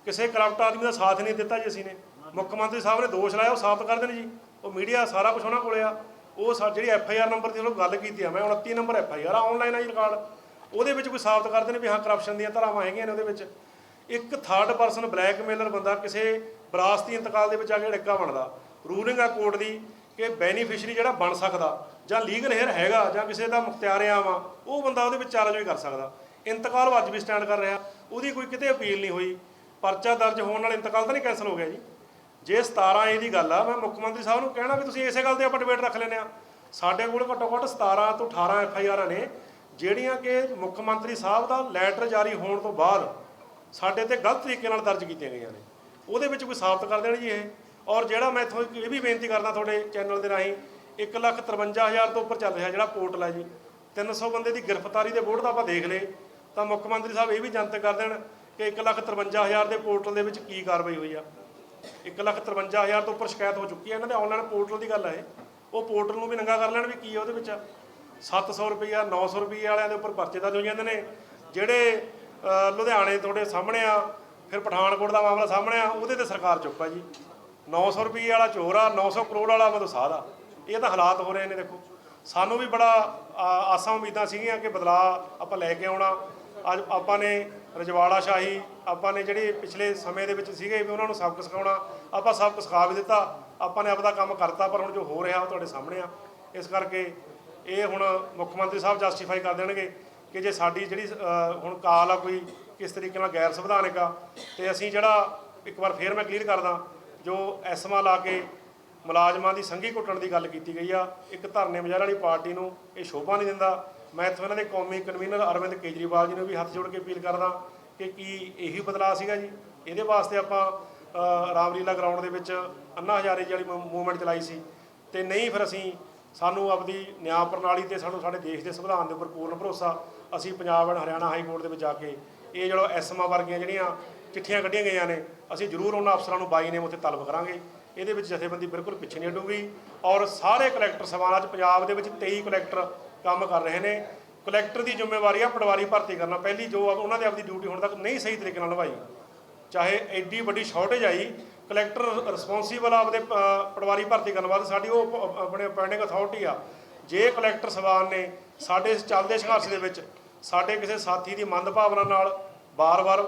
ਕਿਸੇ ਕਰਪਟ ਆਦਮੀ ਦਾ ਸਾਥ ਨਹੀਂ ਦਿੱਤਾ ਜੀ ਅਸੀਂ ਨੇ। ਮੁੱਖ ਮੰਤਰੀ ਸਾਹਿਬ ਨੇ ਦੋਸ਼ ਲਾਇਆ ਉਹ ਸਾਬਤ ਕਰ ਦੇਣ ਜੀ। ਉਹ ਮੀਡੀਆ ਸਾਰਾ ਕੁਝ ਉਹਨਾਂ ਕੋਲੇ ਆ। ਉਹ ਸਾ ਜਿਹੜੀ ਐਫ ਆਈ ਆਰ ਨੰਬਰ ਦੀ ਉਹ ਗੱਲ ਕੀਤੀ ਆ ਮੈਂ 29 number F I R online ਆ ਜੀ ਰਿਕਾਰਡ। ਉਹਦੇ ਵਿੱਚ ਕੋਈ ਸਾਬਤ ਕਰਦੇ ਨੇ ਵੀ ਹਾਂ ਕਰਪਸ਼ਨ ਦੀਆਂ ਧਾਰਾਵਾਂ ਹੈਗੀਆਂ ਨੇ ਉਹਦੇ ਵਿੱਚ। ਇੱਕ ਥਰਡ ਪਰਸਨ ਬਲੈਕਮੇਲਰ ਬੰਦਾ ਕਿਸੇ ਵਿਰਾਸਤੀ ਇੰਤਕਾਲ ਦੇ ਵਿੱਚ ਆ ਕੇ ਅੜਿੱਕਾ ਬਣਦਾ। ਰੂਲਿੰਗ ਆ ਕੋਰਟ ਦੀ ਕਿ ਬੈਨੀਫੀਸ਼ਰੀ ਜਿਹੜਾ ਬਣ ਸਕਦਾ, ਜਾਂ ਲੀਗਲ ਹੇਅਰ ਹੈਗਾ, ਜਾਂ ਕਿਸੇ ਦਾ ਮੁਖਤਿਆਰਿਆ ਵਾ, ਉਹ ਬੰਦਾ ਉਹਦੇ ਵਿੱਚ ਚਾਰਜ ਵੀ ਕਰ ਸਕਦਾ। ਇੰਤਕਾਲ ਉਹ ਅੱਜ ਵੀ ਸਟੈਂਡ ਕਰ ਰਿਹਾ। ਉਹਦੀ ਕੋਈ ਕਿਤੇ ਅਪੀਲ ਨਹੀਂ ਹੋਈ। ਪਰਚਾ ਦਰਜ ਹੋਣ ਨਾਲ ਇੰਤਕਾਲ ਤਾਂ ਨਹੀਂ ਕੈਨਸਲ ਹੋ ਗਿਆ ਜੀ। ਜੇ 17 ਏ ਦੀ ਗੱਲ ਆ, ਮੈਂ ਮੁੱਖ ਮੰਤਰੀ ਸਾਹਿਬ ਨੂੰ ਕਹਿਣਾ ਵੀ ਤੁਸੀਂ ਇਸੇ ਗੱਲ ਤੇ ਆਪਾਂ ਡਿਬੇਟ ਰੱਖ ਲੈਂਦੇ ਆ ਸਾਡੇ ਕੋਲ ਘੱਟੋ ਘੱਟ 17 ਤੋਂ 18 ਐਫ ਆਈ ਆਰਾਂ ਨੇ, ਜਿਹੜੀਆਂ ਕਿ ਮੁੱਖ ਮੰਤਰੀ ਸਾਹਿਬ ਦਾ ਲੈਟਰ ਜਾਰੀ ਹੋਣ ਤੋਂ ਬਾਅਦ ਸਾਡੇ ਤੇ ਗਲਤ ਤਰੀਕੇ ਨਾਲ ਦਰਜ ਕੀਤੀਆਂ ਗਈਆਂ ਨੇ। ਉਹਦੇ ਵਿੱਚ ਕੋਈ ਸਾਬਤ ਕਰ ਦੇਣ ਜੀ ਇਹ। ਔਰ ਜਿਹੜਾ ਮੈਂ ਤੁਹਾਨੂੰ ਇਹ ਵੀ ਬੇਨਤੀ ਕਰਦਾ ਤੁਹਾਡੇ ਚੈਨਲ ਦੇ ਰਾਹੀਂ 153000 ਤੋਂ ਉੱਪਰ ਚੱਲ ਰਿਹਾ ਜਿਹੜਾ ਪੋਰਟਲ ਹੈ ਜੀ। 300 ਬੰਦੇ ਦੀ ਗ੍ਰਿਫਤਾਰੀ ਦੇ ਬੋਰਡ ਦਾ ਆਪਾਂ ਦੇਖ ਲਏ। ਤਾਂ ਮੁੱਖ ਮੰਤਰੀ ਸਾਹਿਬ ਇਹ ਵੀ ਜਨਤਕ ਕਰ ਦੇਣ ਕਿ 153000 ਦੇ ਪੋਰਟਲ ਦੇ ਵਿੱਚ ਕੀ ਕਾਰਵਾਈ ਹੋਈ ਆ। 153000 ਤੋਂ ਉੱਪਰ ਸ਼ਿਕਾਇਤ ਹੋ ਚੁੱਕੀ ਹੈ ਇਹਨਾਂ ਦੇ ਆਨਲਾਈਨ ਪੋਰਟਲ ਦੀ ਗੱਲ ਹੈ ਉਹ ਪੋਰਟਲ ਨੂੰ ਵੀ ਨੰਗਾ ਕਰ ਲੈਣ ਵੀ ਕੀ ਹੈ ਉਹਦੇ ਵਿੱਚ। 700 ਰੁਪਈਆ 900 ਰੁਪਈਆ ਵਾਲਿਆਂ ਦੇ ਉੱਪਰ ਪਰਚੇ ਦਰਜ ਹੋ ਜਾਂਦੇ ਨੇ। ਜਿਹੜੇ ਲੁਧਿਆਣੇ ਤੁਹਾਡੇ ਸਾਹਮਣੇ ਆ ਫਿਰ ਪਠਾਨਕੋਟ ਦਾ ਮਾਮਲਾ ਸਾਹਮਣੇ ਆ, ਉਹਦੇ ਤੇ ਸਰਕਾਰ ਚੁੱਪ ਆ ਜੀ। 900 ਰੁਪਈਏ ਵਾਲਾ ਚੋਰ ਆ 900 ਕਰੋੜ ਵਾਲਾ ਮਤਲਬ ਸਾਧ ਆ। ਇਹ ਤਾਂ ਹਾਲਾਤ ਹੋ ਰਹੇ ਨੇ ਦੇਖੋ। ਸਾਨੂੰ ਵੀ ਬੜਾ ਆਸਾਂ ਉਮੀਦਾਂ ਸੀਗੀਆਂ ਕਿ ਬਦਲਾਅ ਆਪਾਂ ਲੈ ਕੇ ਆਉਣਾ। ਅੱਜ ਆਪਾਂ ਨੇ ਰਜਵਾੜਾ ਸ਼ਾਹੀ, ਆਪਾਂ ਨੇ ਜਿਹੜੇ ਪਿਛਲੇ ਸਮੇਂ ਦੇ ਵਿੱਚ ਸੀਗੇ ਵੀ ਉਹਨਾਂ ਨੂੰ ਸਬਕ ਸਿਖਾਉਣਾ, ਆਪਾਂ ਸਬਕ ਸਿਖਾ ਵੀ ਦਿੱਤਾ। ਆਪਾਂ ਨੇ ਆਪਦਾ ਕੰਮ ਕਰਤਾ, ਪਰ ਹੁਣ ਜੋ ਹੋ ਰਿਹਾ ਉਹ ਤੁਹਾਡੇ ਸਾਹਮਣੇ ਆ। ਇਸ ਕਰਕੇ ਇਹ ਹੁਣ ਮੁੱਖ ਮੰਤਰੀ ਸਾਹਿਬ ਜਸਟੀਫਾਈ ਕਰ ਦੇਣਗੇ ਕਿ ਜੇ ਸਾਡੀ ਜਿਹੜੀ ਹੁਣ ਕਾਲ ਆ ਕੋਈ ਕਿਸ ਤਰੀਕੇ ਨਾਲ ਗੈਰ ਸੰਵਿਧਾਨਕ ਆ, ਤੇ ਅਸੀਂ ਜਿਹੜਾ ਇੱਕ ਵਾਰ ਫੇਰ ਮੈਂ ਕਲੀਅਰ ਕਰਦਾ, ਜੋ ਐਸਮਾ ਲਾ ਕੇ ਮੁਲਾਜ਼ਮਾਂ ਦੀ ਸੰਘੀ ਕੁੱਟਣ ਦੀ ਗੱਲ ਕੀਤੀ ਗਈ ਆ, ਇੱਕ ਧਰਨੇ ਮਜਾਰ ਵਾਲੀ ਪਾਰਟੀ ਨੂੰ, ਇਹ ਸ਼ੋਭਾ ਨਹੀਂ ਦਿੰਦਾ। ਮੈਂ ਇੱਥੋਂ ਇਹਨਾਂ ਦੇ ਕੌਮੀ ਕਨਵੀਨਰ ਅਰਵਿੰਦ ਕੇਜਰੀਵਾਲ ਜੀ ਨੂੰ ਵੀ ਹੱਥ ਜੋੜ ਕੇ ਅਪੀਲ ਕਰਦਾ ਕਿ ਕੀ ਇਹੀ ਬਦਲਾਅ ਸੀਗਾ ਜੀ? ਇਹਦੇ ਵਾਸਤੇ ਆਪਾਂ ਰਾਮਲੀਲਾ ਗਰਾਊਂਡ ਦੇ ਵਿੱਚ ਅੰਨਾ ਹਜ਼ਾਰੇ ਜੀ ਵਾਲੀ ਮੂਵਮੈਂਟ ਚਲਾਈ ਸੀ। ਤੇ ਨਹੀਂ ਫਿਰ ਅਸੀਂ ਸਾਨੂੰ ਆਪਦੀ ਨਿਆਂ ਪ੍ਰਣਾਲੀ ਤੇ ਸਾਨੂੰ ਸਾਡੇ ਦੇਸ਼ ਦੇ ਸੰਵਿਧਾਨ ਦੇ ਉੱਪਰ ਪੂਰਨ ਭਰੋਸਾ, ਅਸੀਂ Punjab and Haryana high court ਦੇ ਵਿੱਚ ਜਾ ਕੇ ਇਹ ਜਿਹੜਾ ਐਸਮਾ ਵਰਗੀਆਂ ਜਿਹੜੀਆਂ ਚਿੱਠੀਆਂ ਕੱਢੀਆਂ ਗਈਆਂ ਨੇ, ਅਸੀਂ ਜ਼ਰੂਰ ਉਹਨਾਂ ਅਫਸਰਾਂ ਨੂੰ ਬਾਈ ਨੇ ਉੱਥੇ ਤਲਬ ਕਰਾਂਗੇ। ਇਹਦੇ ਵਿੱਚ ਜਥੇਬੰਦੀ ਬਿਲਕੁਲ ਪਿੱਛੇ ਨਹੀਂ ਹਟੂਗੀ ਔਰ ਸਾਰੇ ਕਲੈਕਟਰ ਸਭਾਵਾਂ ਅੱਜ ਪੰਜਾਬ ਦੇ ਵਿੱਚ 23 ਕਲੈਕਟਰ ਕੰਮ ਕਰ ਰਹੇ ਨੇ। ਕਲੈਕਟਰ ਦੀ ਜ਼ਿੰਮੇਵਾਰੀ ਆ ਪਟਵਾਰੀ ਭਰਤੀ ਕਰਨਾ। ਪਹਿਲੀ ਜੋ ਆ- ਉਹਨਾਂ ਦੇ ਆਪਦੀ ਡਿਊਟੀ ਹੁਣ ਤੱਕ ਨਹੀਂ ਸਹੀ ਤਰੀਕੇ ਨਾਲ ਨਿਭਾਈ। ਚਾਹੇ ਐਡੀ ਵੱਡੀ ਸ਼ਾਰਟੇਜ ਆਈ, ਕਲੈਕਟਰ ਰਿਸਪੌਂਸੀਬਲ ਆਪਦੇ ਪਟਵਾਰੀ ਭਰਤੀ ਕਰਨ ਵਾਸਤੇ, ਸਾਡੀ ਉਹ ਆਪਣੇ ਅਪਾਇੰਟਿੰਗ ਅਥਾਰਟੀ ਆ। ਜੇ ਕਲੈਕਟਰ ਸਵਾਨ ਨੇ, ਸਾਡੇ ਚੱਲਦੇ ਸੰਘਰਸ਼ ਦੇ ਵਿੱਚ ਸਾਡੇ ਕਿਸੇ ਸਾਥੀ ਦੀ ਮੰਦਭਾਵਨਾ ਨਾਲ ਬਾਰ-ਬਾਰ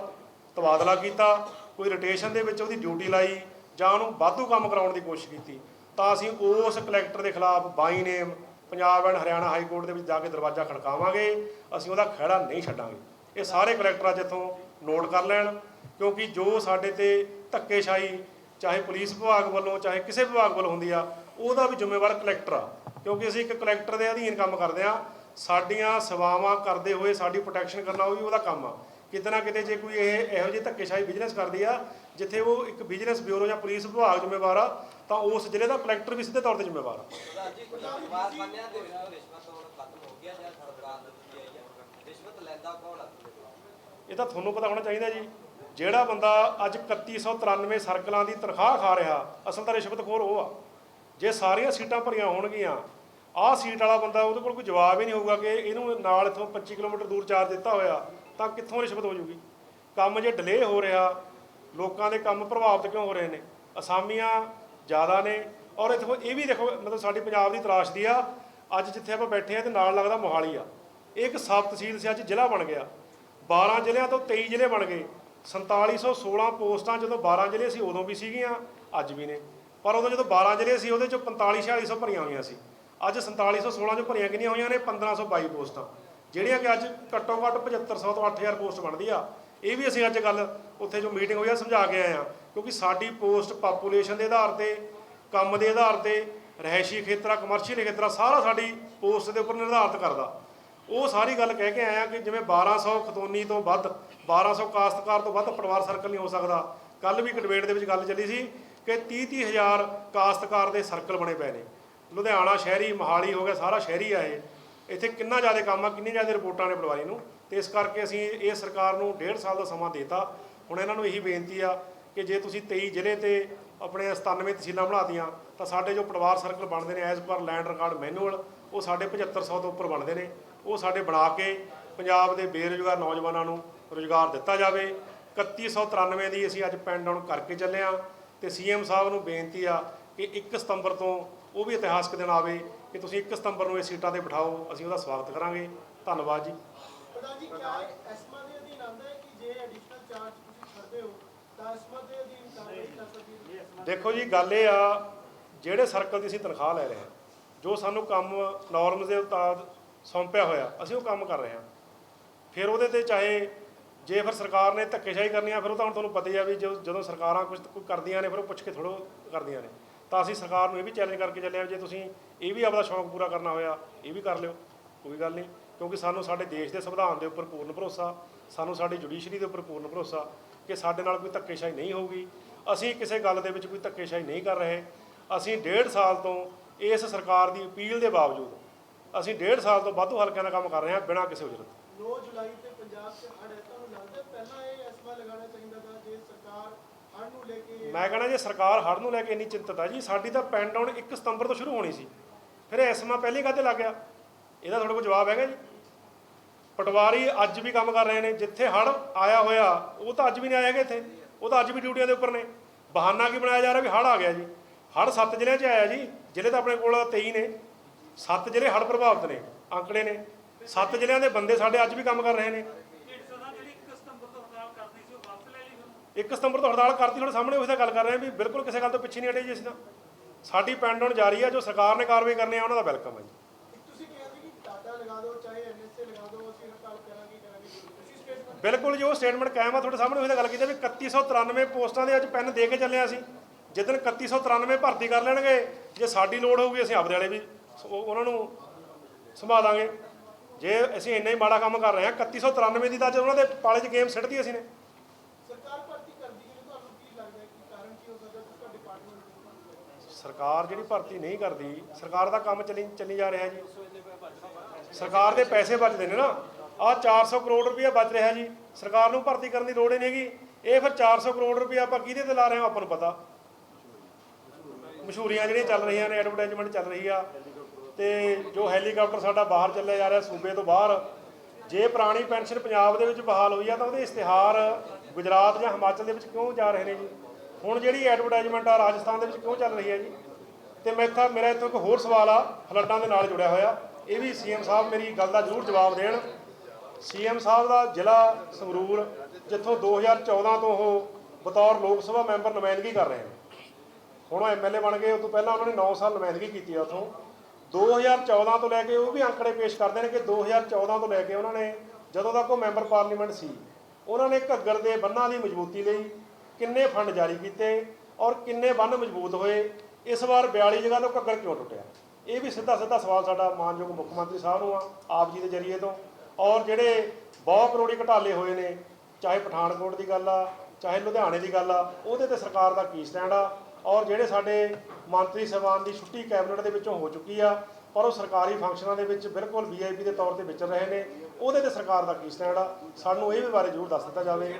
ਤਬਾਦਲਾ ਕੀਤਾ, ਕੋਈ ਰੋਟੇਸ਼ਨ ਦੇ ਵਿੱਚ ਉਹਦੀ ਡਿਊਟੀ ਲਾਈ ਜਾਂ ਉਹਨੂੰ ਵਾਧੂ ਕੰਮ ਕਰਾਉਣ ਦੀ ਕੋਸ਼ਿਸ਼ ਕੀਤੀ, ਤਾਂ ਅਸੀਂ ਉਸ ਕਲੈਕਟਰ ਦੇ ਖਿਲਾਫ by name Punjab and Haryana high court ਦੇ ਵਿੱਚ ਜਾ ਕੇ ਦਰਵਾਜ਼ਾ ਖੜਕਾਵਾਂਗੇ, ਅਸੀਂ ਉਹਦਾ ਖਹਿੜਾ ਨਹੀਂ ਛੱਡਾਂਗੇ। ਇਹ ਸਾਰੇ ਕਲੈਕਟਰ ਅੱਜ ਇੱਥੋਂ ਨੋਟ ਕਰ ਲੈਣ, ਕਿਉਂਕਿ ਜੋ ਸਾਡੇ ਤੇ ਧੱਕੇਸ਼ਾਹੀ, ਚਾਹੇ ਪੁਲਿਸ ਵਿਭਾਗ ਵੱਲੋਂ, ਚਾਹੇ ਕਿਸੇ ਵਿਭਾਗ ਵੱਲੋਂ ਹੁੰਦੀ ਆ, ਉਹਦਾ ਵੀ ਜ਼ਿੰਮੇਵਾਰ ਕਲੈਕਟਰ ਆ। ਕਿਉਂਕਿ ਅਸੀਂ ਇੱਕ ਕਲੈਕਟਰ ਦੇ ਅਧੀਨ ਕੰਮ ਕਰਦੇ ਆ ਸਾਡੀਆਂ ਸੇਵਾਵਾਂ ਕਰਦੇ ਹੋਏ ਸਾਡੀ ਪ੍ਰੋਟੈਕਸ਼ਨ ਕਰਨਾ ਉਹ ਵੀ ਉਹਦਾ ਕੰਮ ਆ। ਕਿਤੇ ਨਾ ਕਿਤੇ ਜੇ ਕੋਈ ਇਹ ਇਹੋ ਜਿਹੀ ਧੱਕੇਸ਼ਾਹੀ ਬਿਜ਼ਨਸ ਕਰਦੀ ਆ ਜਿੱਥੇ ਉਹ ਇੱਕ ਬਿਜ਼ਨਸ ਬਿਊਰੋ ਜਾਂ ਪੁਲਿਸ ਵਿਭਾਗ ਜ਼ਿੰਮੇਵਾਰ ਆ ਤਾਂ ਉਸ ਜ਼ਿਲ੍ਹੇ ਦਾ ਕਲੈਕਟਰ ਵੀ ਸਿੱਧੇ ਤੌਰ ਤੇ ਜ਼ਿੰਮੇਵਾਰ ਆ? ਇਹ ਤਾਂ ਤੁਹਾਨੂੰ ਪਤਾ ਹੋਣਾ ਚਾਹੀਦਾ ਜੀ। ਜਿਹੜਾ ਬੰਦਾ ਅੱਜ 3193 ਸਰਕਲਾਂ ਦੀ ਤਨਖਾਹ ਖਾ ਰਿਹਾ ਅਸਲ ਤਾਂ ਰਿਸ਼ਵਤਖੋਰ ਉਹ ਆ। ਜੇ ਸਾਰੀਆਂ ਸੀਟਾਂ ਭਰੀਆਂ ਹੋਣਗੀਆਂ ਆਹ ਸੀਟ ਵਾਲਾ ਬੰਦਾ, ਉਹਦੇ ਕੋਲ ਕੋਈ ਜਵਾਬ ਹੀ ਨਹੀਂ ਹੋਊਗਾ ਕਿ ਇਹਨੂੰ ਨਾਲ ਇੱਥੋਂ 25 ਕਿਲੋਮੀਟਰ ਦੂਰ ਚਾਰਜ ਦਿੱਤਾ ਹੋਇਆ, ਤਾਂ ਕਿੱਥੋਂ ਰਿਸ਼ਵਤ ਹੋ ਜੂਗੀ? ਕੰਮ ਜੇ ਡਿਲੇ ਹੋ ਰਿਹਾ, ਲੋਕਾਂ ਦੇ ਕੰਮ ਪ੍ਰਭਾਵਿਤ ਕਿਉਂ ਹੋ ਰਹੇ ਨੇ? ਅਸਾਮੀਆਂ ਜ਼ਿਆਦਾ ਨੇ, ਔਰ ਇੱਥੋਂ ਇਹ ਵੀ ਦੇਖੋ, ਮਤਲਬ ਸਾਡੀ ਪੰਜਾਬ ਦੀ ਤਰਾਸ਼ਦੀ ਆ, ਅੱਜ ਜਿੱਥੇ ਆਪਾਂ ਬੈਠੇ ਆ ਤੇ ਨਾਲ ਲੱਗਦਾ ਮੋਹਾਲੀ ਆ। ਇਹ ਇੱਕ ਸਬ ਤਹਿਸੀਲ ਸੀ, ਅੱਜ ਜ਼ਿਲ੍ਹਾ ਬਣ ਗਿਆ। 12 ਜ਼ਿਲ੍ਹਿਆਂ ਤੋਂ 23 ਜ਼ਿਲ੍ਹੇ ਬਣ ਗਏ। 4716 ਪੋਸਟਾਂ ਜਦੋਂ 12 ਜ਼ਿਲ੍ਹੇ ਸੀ, ਉਦੋਂ ਵੀ ਸੀਗੀਆਂ, ਅੱਜ ਵੀ ਨੇ। ਪਰ ਉਦੋਂ ਜਦੋਂ 12 ਜ਼ਿਲ੍ਹੇ ਸੀ, ਉਹਦੇ ਚੋਂ 45 4600 ਭਰੀਆਂ ਹੋਈਆਂ ਸੀ। ਅੱਜ 4716 ਜੋ ਭਰੀਆਂ ਕਿੰਨੀਆਂ ਹੋਈਆਂ ਨੇ? 1522 ਪੋਸਟਾਂ। ਜਿਹੜੀਆਂ ਕਿ ਅੱਜ ਘੱਟੋ ਘੱਟ 7500 ਤੋਂ 8000 ਪੋਸਟ ਬਣਦੀ ਆ। ਇਹ ਵੀ ਅਸੀਂ ਅੱਜ ਗੱਲ ਉੱਥੇ ਜੋ ਮੀਟਿੰਗ ਹੋਈ ਆ, ਸਮਝਾ ਕੇ ਆਏ ਆ। ਕਿਉਂਕਿ ਸਾਡੀ ਪੋਸਟ ਪਾਪੂਲੇਸ਼ਨ ਦੇ ਆਧਾਰ ਤੇ, ਕੰਮ ਦੇ ਆਧਾਰ ਤੇ ਰਹਿਸ਼ੀ ਖੇਤਰਾ, ਕਮਰਸ਼ੀਅਲ ਖੇਤਰਾ, ਸਾਰਾ ਸਾਡੀ ਪੋਸਟ ਦੇ ਉੱਪਰ ਨਿਰਧਾਰਤ ਕਰਦਾ। ਉਹ ਸਾਰੀ ਗੱਲ ਕਹਿ ਕੇ ਆਇਆ ਕਿ ਜਿਵੇਂ 1200 ਖਤੋਨੀ ਤੋਂ ਵੱਧ 1200 ਕਾਸ਼ਤਕਾਰ ਤੋਂ ਵੱਧ ਪਰਿਵਾਰ ਸਰਕਲ ਨਹੀਂ ਹੋ ਸਕਦਾ। ਕੱਲ ਵੀ ਇੱਕ ਡਿਬੇਟ ਦੇ ਵਿੱਚ ਗੱਲ ਚੱਲੀ ਸੀ ਕਿ 30 30000 ਕਾਸ਼ਤਕਾਰ ਦੇ ਸਰਕਲ ਬਣੇ ਪਏ ਨੇ। ਲੁਧਿਆਣਾ ਸ਼ਹਿਰੀ, ਮਹਾਲੀ ਹੋ ਗਿਆ, ਸਾਰਾ ਸ਼ਹਿਰੀ ਆ ਇਹ। ਇੱਥੇ ਕਿੰਨਾ ਜ਼ਿਆਦਾ ਕੰਮ ਆ ਕਿੰਨੀ ਜ਼ਿਆਦਾ ਰਿਪੋਰਟਾਂ ਨੇ ਪਟਵਾਰੀ ਨੂੰ। ਤੇ ਇਸ ਕਰਕੇ ਅਸੀਂ ਇਹ ਸਰਕਾਰ ਨੂੰ ਡੇਢ ਸਾਲ ਦਾ ਸਮਾਂ ਦੇਤਾ। ਹੁਣ ਇਹਨਾਂ ਨੂੰ ਇਹੀ ਬੇਨਤੀ ਆ ਕਿ ਜੇ ਤੁਸੀਂ 23 ਜ਼ਿਲ੍ਹੇ ਤੇ ਆਪਣੇ 97 ਤਹਿਸੀਲਾਂ ਬਣਾਤੀਆਂ, ਤਾਂ ਸਾਡੇ ਜੋ ਪਟਵਾਰ ਸਰਕਲ ਬਣਦੇ ਨੇ as per land record manual ਉਹ ਸਾਡੇ 7500 ਤੋਂ ਉੱਪਰ ਬਣਦੇ ਨੇ। ਉਹ ਸਾਡੇ ਬਣਾ ਕੇ ਪੰਜਾਬ ਦੇ ਬੇਰੁਜ਼ਗਾਰ ਨੌਜਵਾਨਾਂ ਨੂੰ ਰੁਜ਼ਗਾਰ ਦਿੱਤਾ ਜਾਵੇ। 3193 ਦੀ ਅਸੀਂ ਅੱਜ ਪੈਨ ਡਾਊਨ ਕਰਕੇ ਚੱਲੇ ਆ। ਤੇ ਸੀਐਮ ਸਾਹਿਬ ਨੂੰ ਬੇਨਤੀ ਆ ਕਿ 1 ਸਤੰਬਰ ਤੋਂ ਉਹ ਵੀ ਇਤਿਹਾਸਕ ਦਿਨ ਆਵੇ ਕਿ ਤੁਸੀਂ 1 ਸਤੰਬਰ ਨੂੰ ਇਹ ਸੀਟਾਂ ਤੇ ਬਿਠਾਓ ਅਸੀਂ ਉਹਦਾ ਸਵਾਗਤ ਕਰਾਂਗੇ। ਧੰਨਵਾਦ ਜੀ। ਪ੍ਰਧਾਨ ਜੀ ਕਿਆ ਐਸਮਾ ਦੇ ਅਧੀਨ ਆਉਂਦਾ ਹੈ ਕਿ ਜੇ ਐਡੀਸ਼ਨਲ ਚਾਰਜ ਤੁਸੀਂ ਕਰਦੇ ਹੋ ਤਾਂ ਐਸਮਾ ਦੇ ਅਧੀਨ ਕਾਰਵਾਈ ਕਰ ਸਕਦੀ ਹੈ? ਦੇਖੋ ਜੀ ਗੱਲ ਇਹ ਆ ਜਿਹੜੇ ਸਰਕਲ ਦੀ ਅਸੀਂ ਤਨਖਾਹ ਲੈ ਰਹੇ ਹਾਂ ਜੋ ਸਾਨੂੰ ਕੰਮ ਨਾਰਮਸ ਦੇ ਉਤਾਦ ਸੌਂਪਿਆ ਹੋਇਆ ਅਸੀਂ ਉਹ ਕੰਮ ਕਰ ਰਹੇ ਹਾਂ। ਫਿਰ ਉਹਦੇ ਤੇ ਚਾਹੇ ਜੇ ਫਿਰ ਸਰਕਾਰ ਨੇ ਧੱਕੇਸ਼ਾਹੀ ਕਰਨੀ ਆ ਫਿਰ ਉਹ ਤਾਂ ਹੁਣ ਤੁਹਾਨੂੰ ਪਤਾ ਹੀ ਆ ਵੀ ਜਦੋਂ ਸਰਕਾਰਾਂ ਕੁਝ ਕੋਈ ਕਰਦੀਆਂ ਨੇ ਫਿਰ ਉਹ ਪੁੱਛ ਕੇ ਥੋੜੋ ਕਰਦੀਆਂ ਨੇ। ਤਾਂ ਅਸੀਂ ਸਰਕਾਰ ਨੂੰ ਇਹ ਵੀ ਚੈਲੰਜ ਕਰਕੇ ਚੱਲੇ ਆ ਜੇ ਤੁਸੀਂ ਇਹ ਵੀ ਆਪਦਾ ਸ਼ੌਂਕ ਪੂਰਾ ਕਰਨਾ ਹੋਇਆ, ਇਹ ਵੀ ਕਰ ਲਿਓ, ਕੋਈ ਗੱਲ ਨਹੀਂ। ਕਿਉਂਕਿ ਸਾਨੂੰ ਸਾਡੇ ਦੇਸ਼ ਦੇ ਸੰਵਿਧਾਨ ਦੇ ਉੱਪਰ ਪੂਰਨ ਭਰੋਸਾ, ਸਾਨੂੰ ਸਾਡੀ ਜੁਡੀਸ਼ਰੀ ਦੇ ਉੱਪਰ ਪੂਰਨ ਭਰੋਸਾ ਕਿ ਸਾਡੇ ਨਾਲ ਕੋਈ ਧੱਕੇਸ਼ਾਹੀ ਨਹੀਂ ਹੋਊਗੀ। ਅਸੀਂ ਕਿਸੇ ਗੱਲ ਦੇ ਵਿੱਚ ਕੋਈ ਧੱਕੇਸ਼ਾਹੀ ਨਹੀਂ ਕਰ ਰਹੇ। ਅਸੀਂ ਡੇਢ ਸਾਲ ਤੋਂ ਇਸ ਸਰਕਾਰ ਦੀ ਅਪੀਲ ਦੇ ਬਾਵਜੂਦ ਅਸੀਂ ਡੇਢ ਸਾਲ ਤੋਂ ਵਾਧੂ ਹਲਕਿਆਂ ਦਾ ਕੰਮ ਕਰ ਰਹੇ ਹਾਂ ਬਿਨਾਂ ਕਿਸੇ ਉਜਰਤ 9 ਜੁਲਾਈ ਤੇ ਪੰਜਾਬ 'ਚ ਹੜ੍ਹ ਲੱਗਦਾ ਪਹਿਲਾਂ ਇਹ ਐਸਮਾ ਲਗਾਉਣਾ ਚਾਹੀਦਾ था ਜੇ ਸਰਕਾਰ ਹੜ੍ਹ ਨੂੰ ਲੈ ਕੇ ਮੈਂ ਕਹਿੰਦਾ ਜੇ, ਸਰਕਾਰ ਹੜ੍ਹ ਨੂੰ ਲੈ ਕੇ ਇੰਨੀ ਚਿੰਤਤ ਆ ਜੀ, ਸਾਡੀ ਤਾਂ ਪੈਨ ਡਾਊਨ 1 ਸਤੰਬਰ ਤੋਂ ਸ਼ੁਰੂ ਹੋਣੀ ਸੀ। ਫਿਰ ਇਹ ਐਸਮਾ ਪਹਿਲੀ ਕਾਹਤੇ ਲੱਗ ਗਿਆ? ਇਹਦਾ ਤੁਹਾਡੇ ਕੋਲ ਜਵਾਬ ਹੈਗਾ ਜੀ। ਪਟਵਾਰੀ ਅੱਜ ਵੀ ਕੰਮ ਕਰ ਰਹੇ ਨੇ, ਜਿੱਥੇ ਹੜ੍ਹ ਆਇਆ ਹੋਇਆ, ਉਹ ਤਾਂ ਅੱਜ ਵੀ ਨਹੀਂ ਆਇਆ ਹੈਗਾ ਇੱਥੇ। ਉਹ ਤਾਂ ਅੱਜ ਵੀ ਡਿਊਟੀਆਂ ਦੇ ਉੱਪਰ ਨੇ। ਬਹਾਨਾ ਕੀ ਬਣਾਇਆ ਜਾ ਰਿਹਾ ਵੀ ਹੜ੍ਹ ਆ ਗਿਆ ਜੀ? ਹੜ੍ਹ ਸੱਤ ਜ਼ਿਲ੍ਹਿਆਂ 'ਚ ਆਇਆ ਜੀ, ਜ਼ਿਲ੍ਹੇ ਤਾਂ ਆਪਣੇ ਕੋਲ 23 ਨੇ। ਸੱਤ ਜ਼ਿਲ੍ਹੇ ਹੜ੍ਹ ਪ੍ਰਭਾਵਿਤ ਨੇ, ਅੰਕੜੇ ਨੇ। ਸੱਤ ਜ਼ਿਲ੍ਹਿਆਂ ਦੇ ਬੰਦੇ ਸਾਡੇ ਅੱਜ ਵੀ ਕੰਮ ਕਰ ਰਹੇ ਨੇ। 1 ਸਤੰਬਰ ਤੋਂ ਹੜਤਾਲ ਕਰਤੀ ਤੁਹਾਡੇ ਸਾਹਮਣੇ ਉਹੀ ਤਾਂ ਗੱਲ ਕਰ ਰਹੇ ਵੀ ਬਿਲਕੁਲ ਕਿਸੇ ਗੱਲ ਤੋਂ ਪਿੱਛੇ ਨਹੀਂ ਹਟੇ ਜੀ ਅਸੀਂ ਤਾਂ। ਸਾਡੀ ਪੈਨ ਡਾਊਨ ਜਾਰੀ ਆ ਜੋ ਸਰਕਾਰ ਨੇ ਕਾਰਵਾਈ ਕਰਨੀ ਆ ਉਹਨਾਂ ਦਾ ਵੈਲਕਮ ਹੈ ਜੀ। ਇੱਕ ਤੁਸੀਂ ਕਿਹਾ ਸੀ ਕਿ ਟਾਟਾ ਲਗਾ ਦਿਓ ਚਾਹੇ ਐਨਐਸਏ ਲਗਾ ਦਿਓ ਅਸੀਂ ਹੜਤਾਲ ਕਰਾਂਗੇ ਕਰਾਂਗੇ ਤੁਸੀਂ ਸਟੇਟਮੈਂਟ ਬਿਲਕੁਲ ਜੀ ਉਹ ਸਟੇਟਮੈਂਟ ਕਾਇਮ ਆ ਤੁਹਾਡੇ ਸਾਹਮਣੇ ਉਹੀ ਤਾਂ ਗੱਲ ਕੀਤੀ ਵੀ 3193 ਪੋਸਟਾਂ ਦੇ ਅੱਜ ਪੈਨ ਦੇ ਕੇ ਚੱਲੇ ਆ ਅਸੀਂ। ਜਿੱਦਣ 3193 ਭਰਤੀ ਕਰ ਲੈਣਗੇ ਜੇ ਸਾਡੀ ਲੋੜ ਹੋਊਗੀ ਅਸੀਂ ਆਪਦੇ ਵਾਲੇ ਵੀ ਉਹਨਾਂ ਨੂੰ ਸੰਭਾਲਾਂਗੇ ਜੇ ਅਸੀਂ ਇੰਨਾ ਹੀ ਮਾੜਾ ਕੰਮ ਕਰ ਰਹੇ ਹਾਂ 3193 ਦੀ ਤਾਂ ਅੱਜ ਉਹਨਾਂ ਦੇ ਪਾਲੇ 'ਚ ਗੇਮ ਸਿੱਟਦੀ ਅਸੀਂ ਨੇ ਸਰਕਾਰ ਭਰਤੀ ਕਰਦੀ ਹੈ ਤੁਹਾਨੂੰ ਕੀ ਲੱਗਦਾ ਹੈ ਕਿ ਕਾਰਨ ਕੀ ਹੋ ਸਕਦਾ ਹੈ ਤੁਹਾਡੇ ਡਿਪਾਰਟਮੈਂਟ ਸਰਕਾਰ ਜਿਹੜੀ ਭਰਤੀ ਨਹੀਂ ਕਰਦੀ, ਸਰਕਾਰ ਦਾ ਕੰਮ ਚੱਲੀ ਚੱਲੀ ਜਾ ਰਿਹਾ ਜੀ। ਸਰਕਾਰ ਦੇ ਪੈਸੇ ਬਚਦੇ ਨੇ ਨਾ। ਆਹ 400 ਕਰੋੜ ਰੁਪਇਆ ਬਚ ਰਿਹਾ ਜੀ। ਸਰਕਾਰ ਨੂੰ ਭਰਤੀ ਕਰਨ ਦੀ ਲੋੜ ਹੀ ਨਹੀਂ ਹੈਗੀ। ਇਹ ਫਿਰ 400 ਕਰੋੜ ਰੁਪਇਆ ਆਪਾਂ ਕਿਹਦੇ ਤੇ ਲਾ ਰਹੇ ਹਾਂ, ਆਪਾਂ ਨੂੰ ਪਤਾ। ਮਸ਼ਹੂਰੀਆਂ ਜਿਹੜੀਆਂ ਚੱਲ ਰਹੀਆਂ ਨੇ ਐਡਵਰਟਾਈਜ਼ਮੈਂਟ ਚੱਲ ਰਹੀ ਆ। ਤੇ ਜੋ ਹੈਲੀਕਾਪਟਰ ਸਾਡਾ ਬਾਹਰ ਚੱਲਿਆ ਜਾ ਰਿਹਾ, ਸੂਬੇ ਤੋਂ ਬਾਹਰ। ਜੇ ਪੁਰਾਣੀ ਪੈਨਸ਼ਨ ਪੰਜਾਬ ਦੇ ਵਿੱਚ ਬਹਾਲ ਹੋਈ ਆ, ਤਾਂ ਉਹਦੇ ਇਸ਼ਤਿਹਾਰ ਗੁਜਰਾਤ ਜਾਂ ਹਿਮਾਚਲ ਦੇ ਵਿੱਚ ਕਿਉਂ ਜਾ ਰਹੇ ਨੇ ਜੀ? ਹੁਣ ਜਿਹੜੀ ਐਡਵਰਟਾਈਜ਼ਮੈਂਟ ਆ ਰਾਜਸਥਾਨ ਦੇ ਵਿੱਚ ਕਿਉਂ ਚੱਲ ਰਹੀ ਹੈ ਜੀ? ਤੇ ਮੈਂ ਇੱਥਾ, ਮੇਰਾ ਇੱਥੋਂ ਇੱਕ ਹੋਰ ਸਵਾਲ ਆ, ਫਲੱਡਾਂ ਦੇ ਨਾਲ ਜੁੜਿਆ ਹੋਇਆ। ਇਹ ਵੀ ਸੀਐਮ ਸਾਹਿਬ ਮੇਰੀ ਗੱਲ ਦਾ ਜ਼ਰੂਰ ਜਵਾਬ ਦੇਣ। ਸੀਐਮ ਸਾਹਿਬ ਦਾ ਜ਼ਿਲ੍ਹਾ ਸੰਗਰੂਰ, ਜਿੱਥੋਂ 2014 ਤੋਂ ਉਹ ਬਤੌਰ ਲੋਕ ਸਭਾ ਮੈਂਬਰ ਨੁਮਾਇੰਦਗੀ ਕਰ ਰਹੇ ਨੇ। ਹੁਣ ਉਹ ਐਮਐਲਏ ਬਣ ਗਏ ਉਸ ਤੋਂ ਪਹਿਲਾਂ ਉਹਨਾਂ ਨੇ 9 ਸਾਲ ਨੁਮਾਇੰਦਗੀ ਕੀਤੀ ਆ ਉਥੋਂ। 2014 ਤੋਂ ਲੈ ਕੇ ਉਹ ਵੀ ਅੰਕੜੇ ਪੇਸ਼ ਕਰਦੇ ਨੇ ਕਿ 2014 ਤੋਂ ਲੈ ਕੇ ਉਹਨਾਂ ਨੇ, ਜਦੋਂ ਤੱਕ ਉਹ ਮੈਂਬਰ ਪਾਰਲੀਮੈਂਟ ਸੀ, ਉਹਨਾਂ ਨੇ ਘੱਗਰ ਦੇ ਬੰਨਾਂ ਦੀ ਮਜ਼ਬੂਤੀ ਲਈ ਕਿੰਨੇ ਫੰਡ ਜਾਰੀ ਕੀਤੇ ਔਰ ਕਿੰਨੇ ਬੰਨ ਮਜ਼ਬੂਤ ਹੋਏ, ਇਸ ਵਾਰ 42 ਜਗ੍ਹਾ ਤੋਂ ਘੱਗਰ ਕਿਉਂ ਟੁੱਟਿਆ? ਇਹ ਵੀ ਸਿੱਧਾ ਸਿੱਧਾ ਸਵਾਲ ਸਾਡਾ ਮਾਨਯੋਗ ਮੁੱਖ ਮੰਤਰੀ ਸਾਹਿਬ ਨੂੰ ਆ, ਆਪ ਜੀ ਦੇ ਜਰੀਏ ਤੋਂ। ਔਰ ਜਿਹੜੇ ਬਹੁਤ ਕਰੋੜੀ ਘਟਾਲੇ ਹੋਏ ਨੇ, ਚਾਹੇ ਪਠਾਨਕੋਟ ਦੀ ਗੱਲ ਆ, ਚਾਹੇ ਲੁਧਿਆਣੇ ਦੀ ਗੱਲ ਆ, ਉਹਦੇ ਤੇ ਸਰਕਾਰ ਦਾ ਕੀ ਸਟੈਂਡ ਆ? ਔਰ ਜਿਹੜੇ ਸਾਡੇ ਮੰਤਰੀ ਸਭਾਨ ਦੀ ਛੁੱਟੀ ਕੈਬਨਿਟ ਦੇ ਵਿੱਚੋਂ ਹੋ ਚੁੱਕੀ ਆ ਪਰ ਉਹ ਸਰਕਾਰੀ ਫੰਕਸ਼ਨਾਂ ਦੇ ਵਿੱਚ ਬਿਲਕੁਲ ਵੀਆਈਪੀ ਦੇ ਤੌਰ ਤੇ ਵਿਚਰ ਰਹੇ ਨੇ, ਉਹਦੇ ਤੇ ਸਰਕਾਰ ਦਾ ਕੀ ਸਟੈਂਡ ਆ? ਸਾਨੂੰ ਇਹ ਵੀ ਬਾਰੇ ਜ਼ਰੂਰ ਦੱਸ ਦਿੱਤਾ ਜਾਵੇ।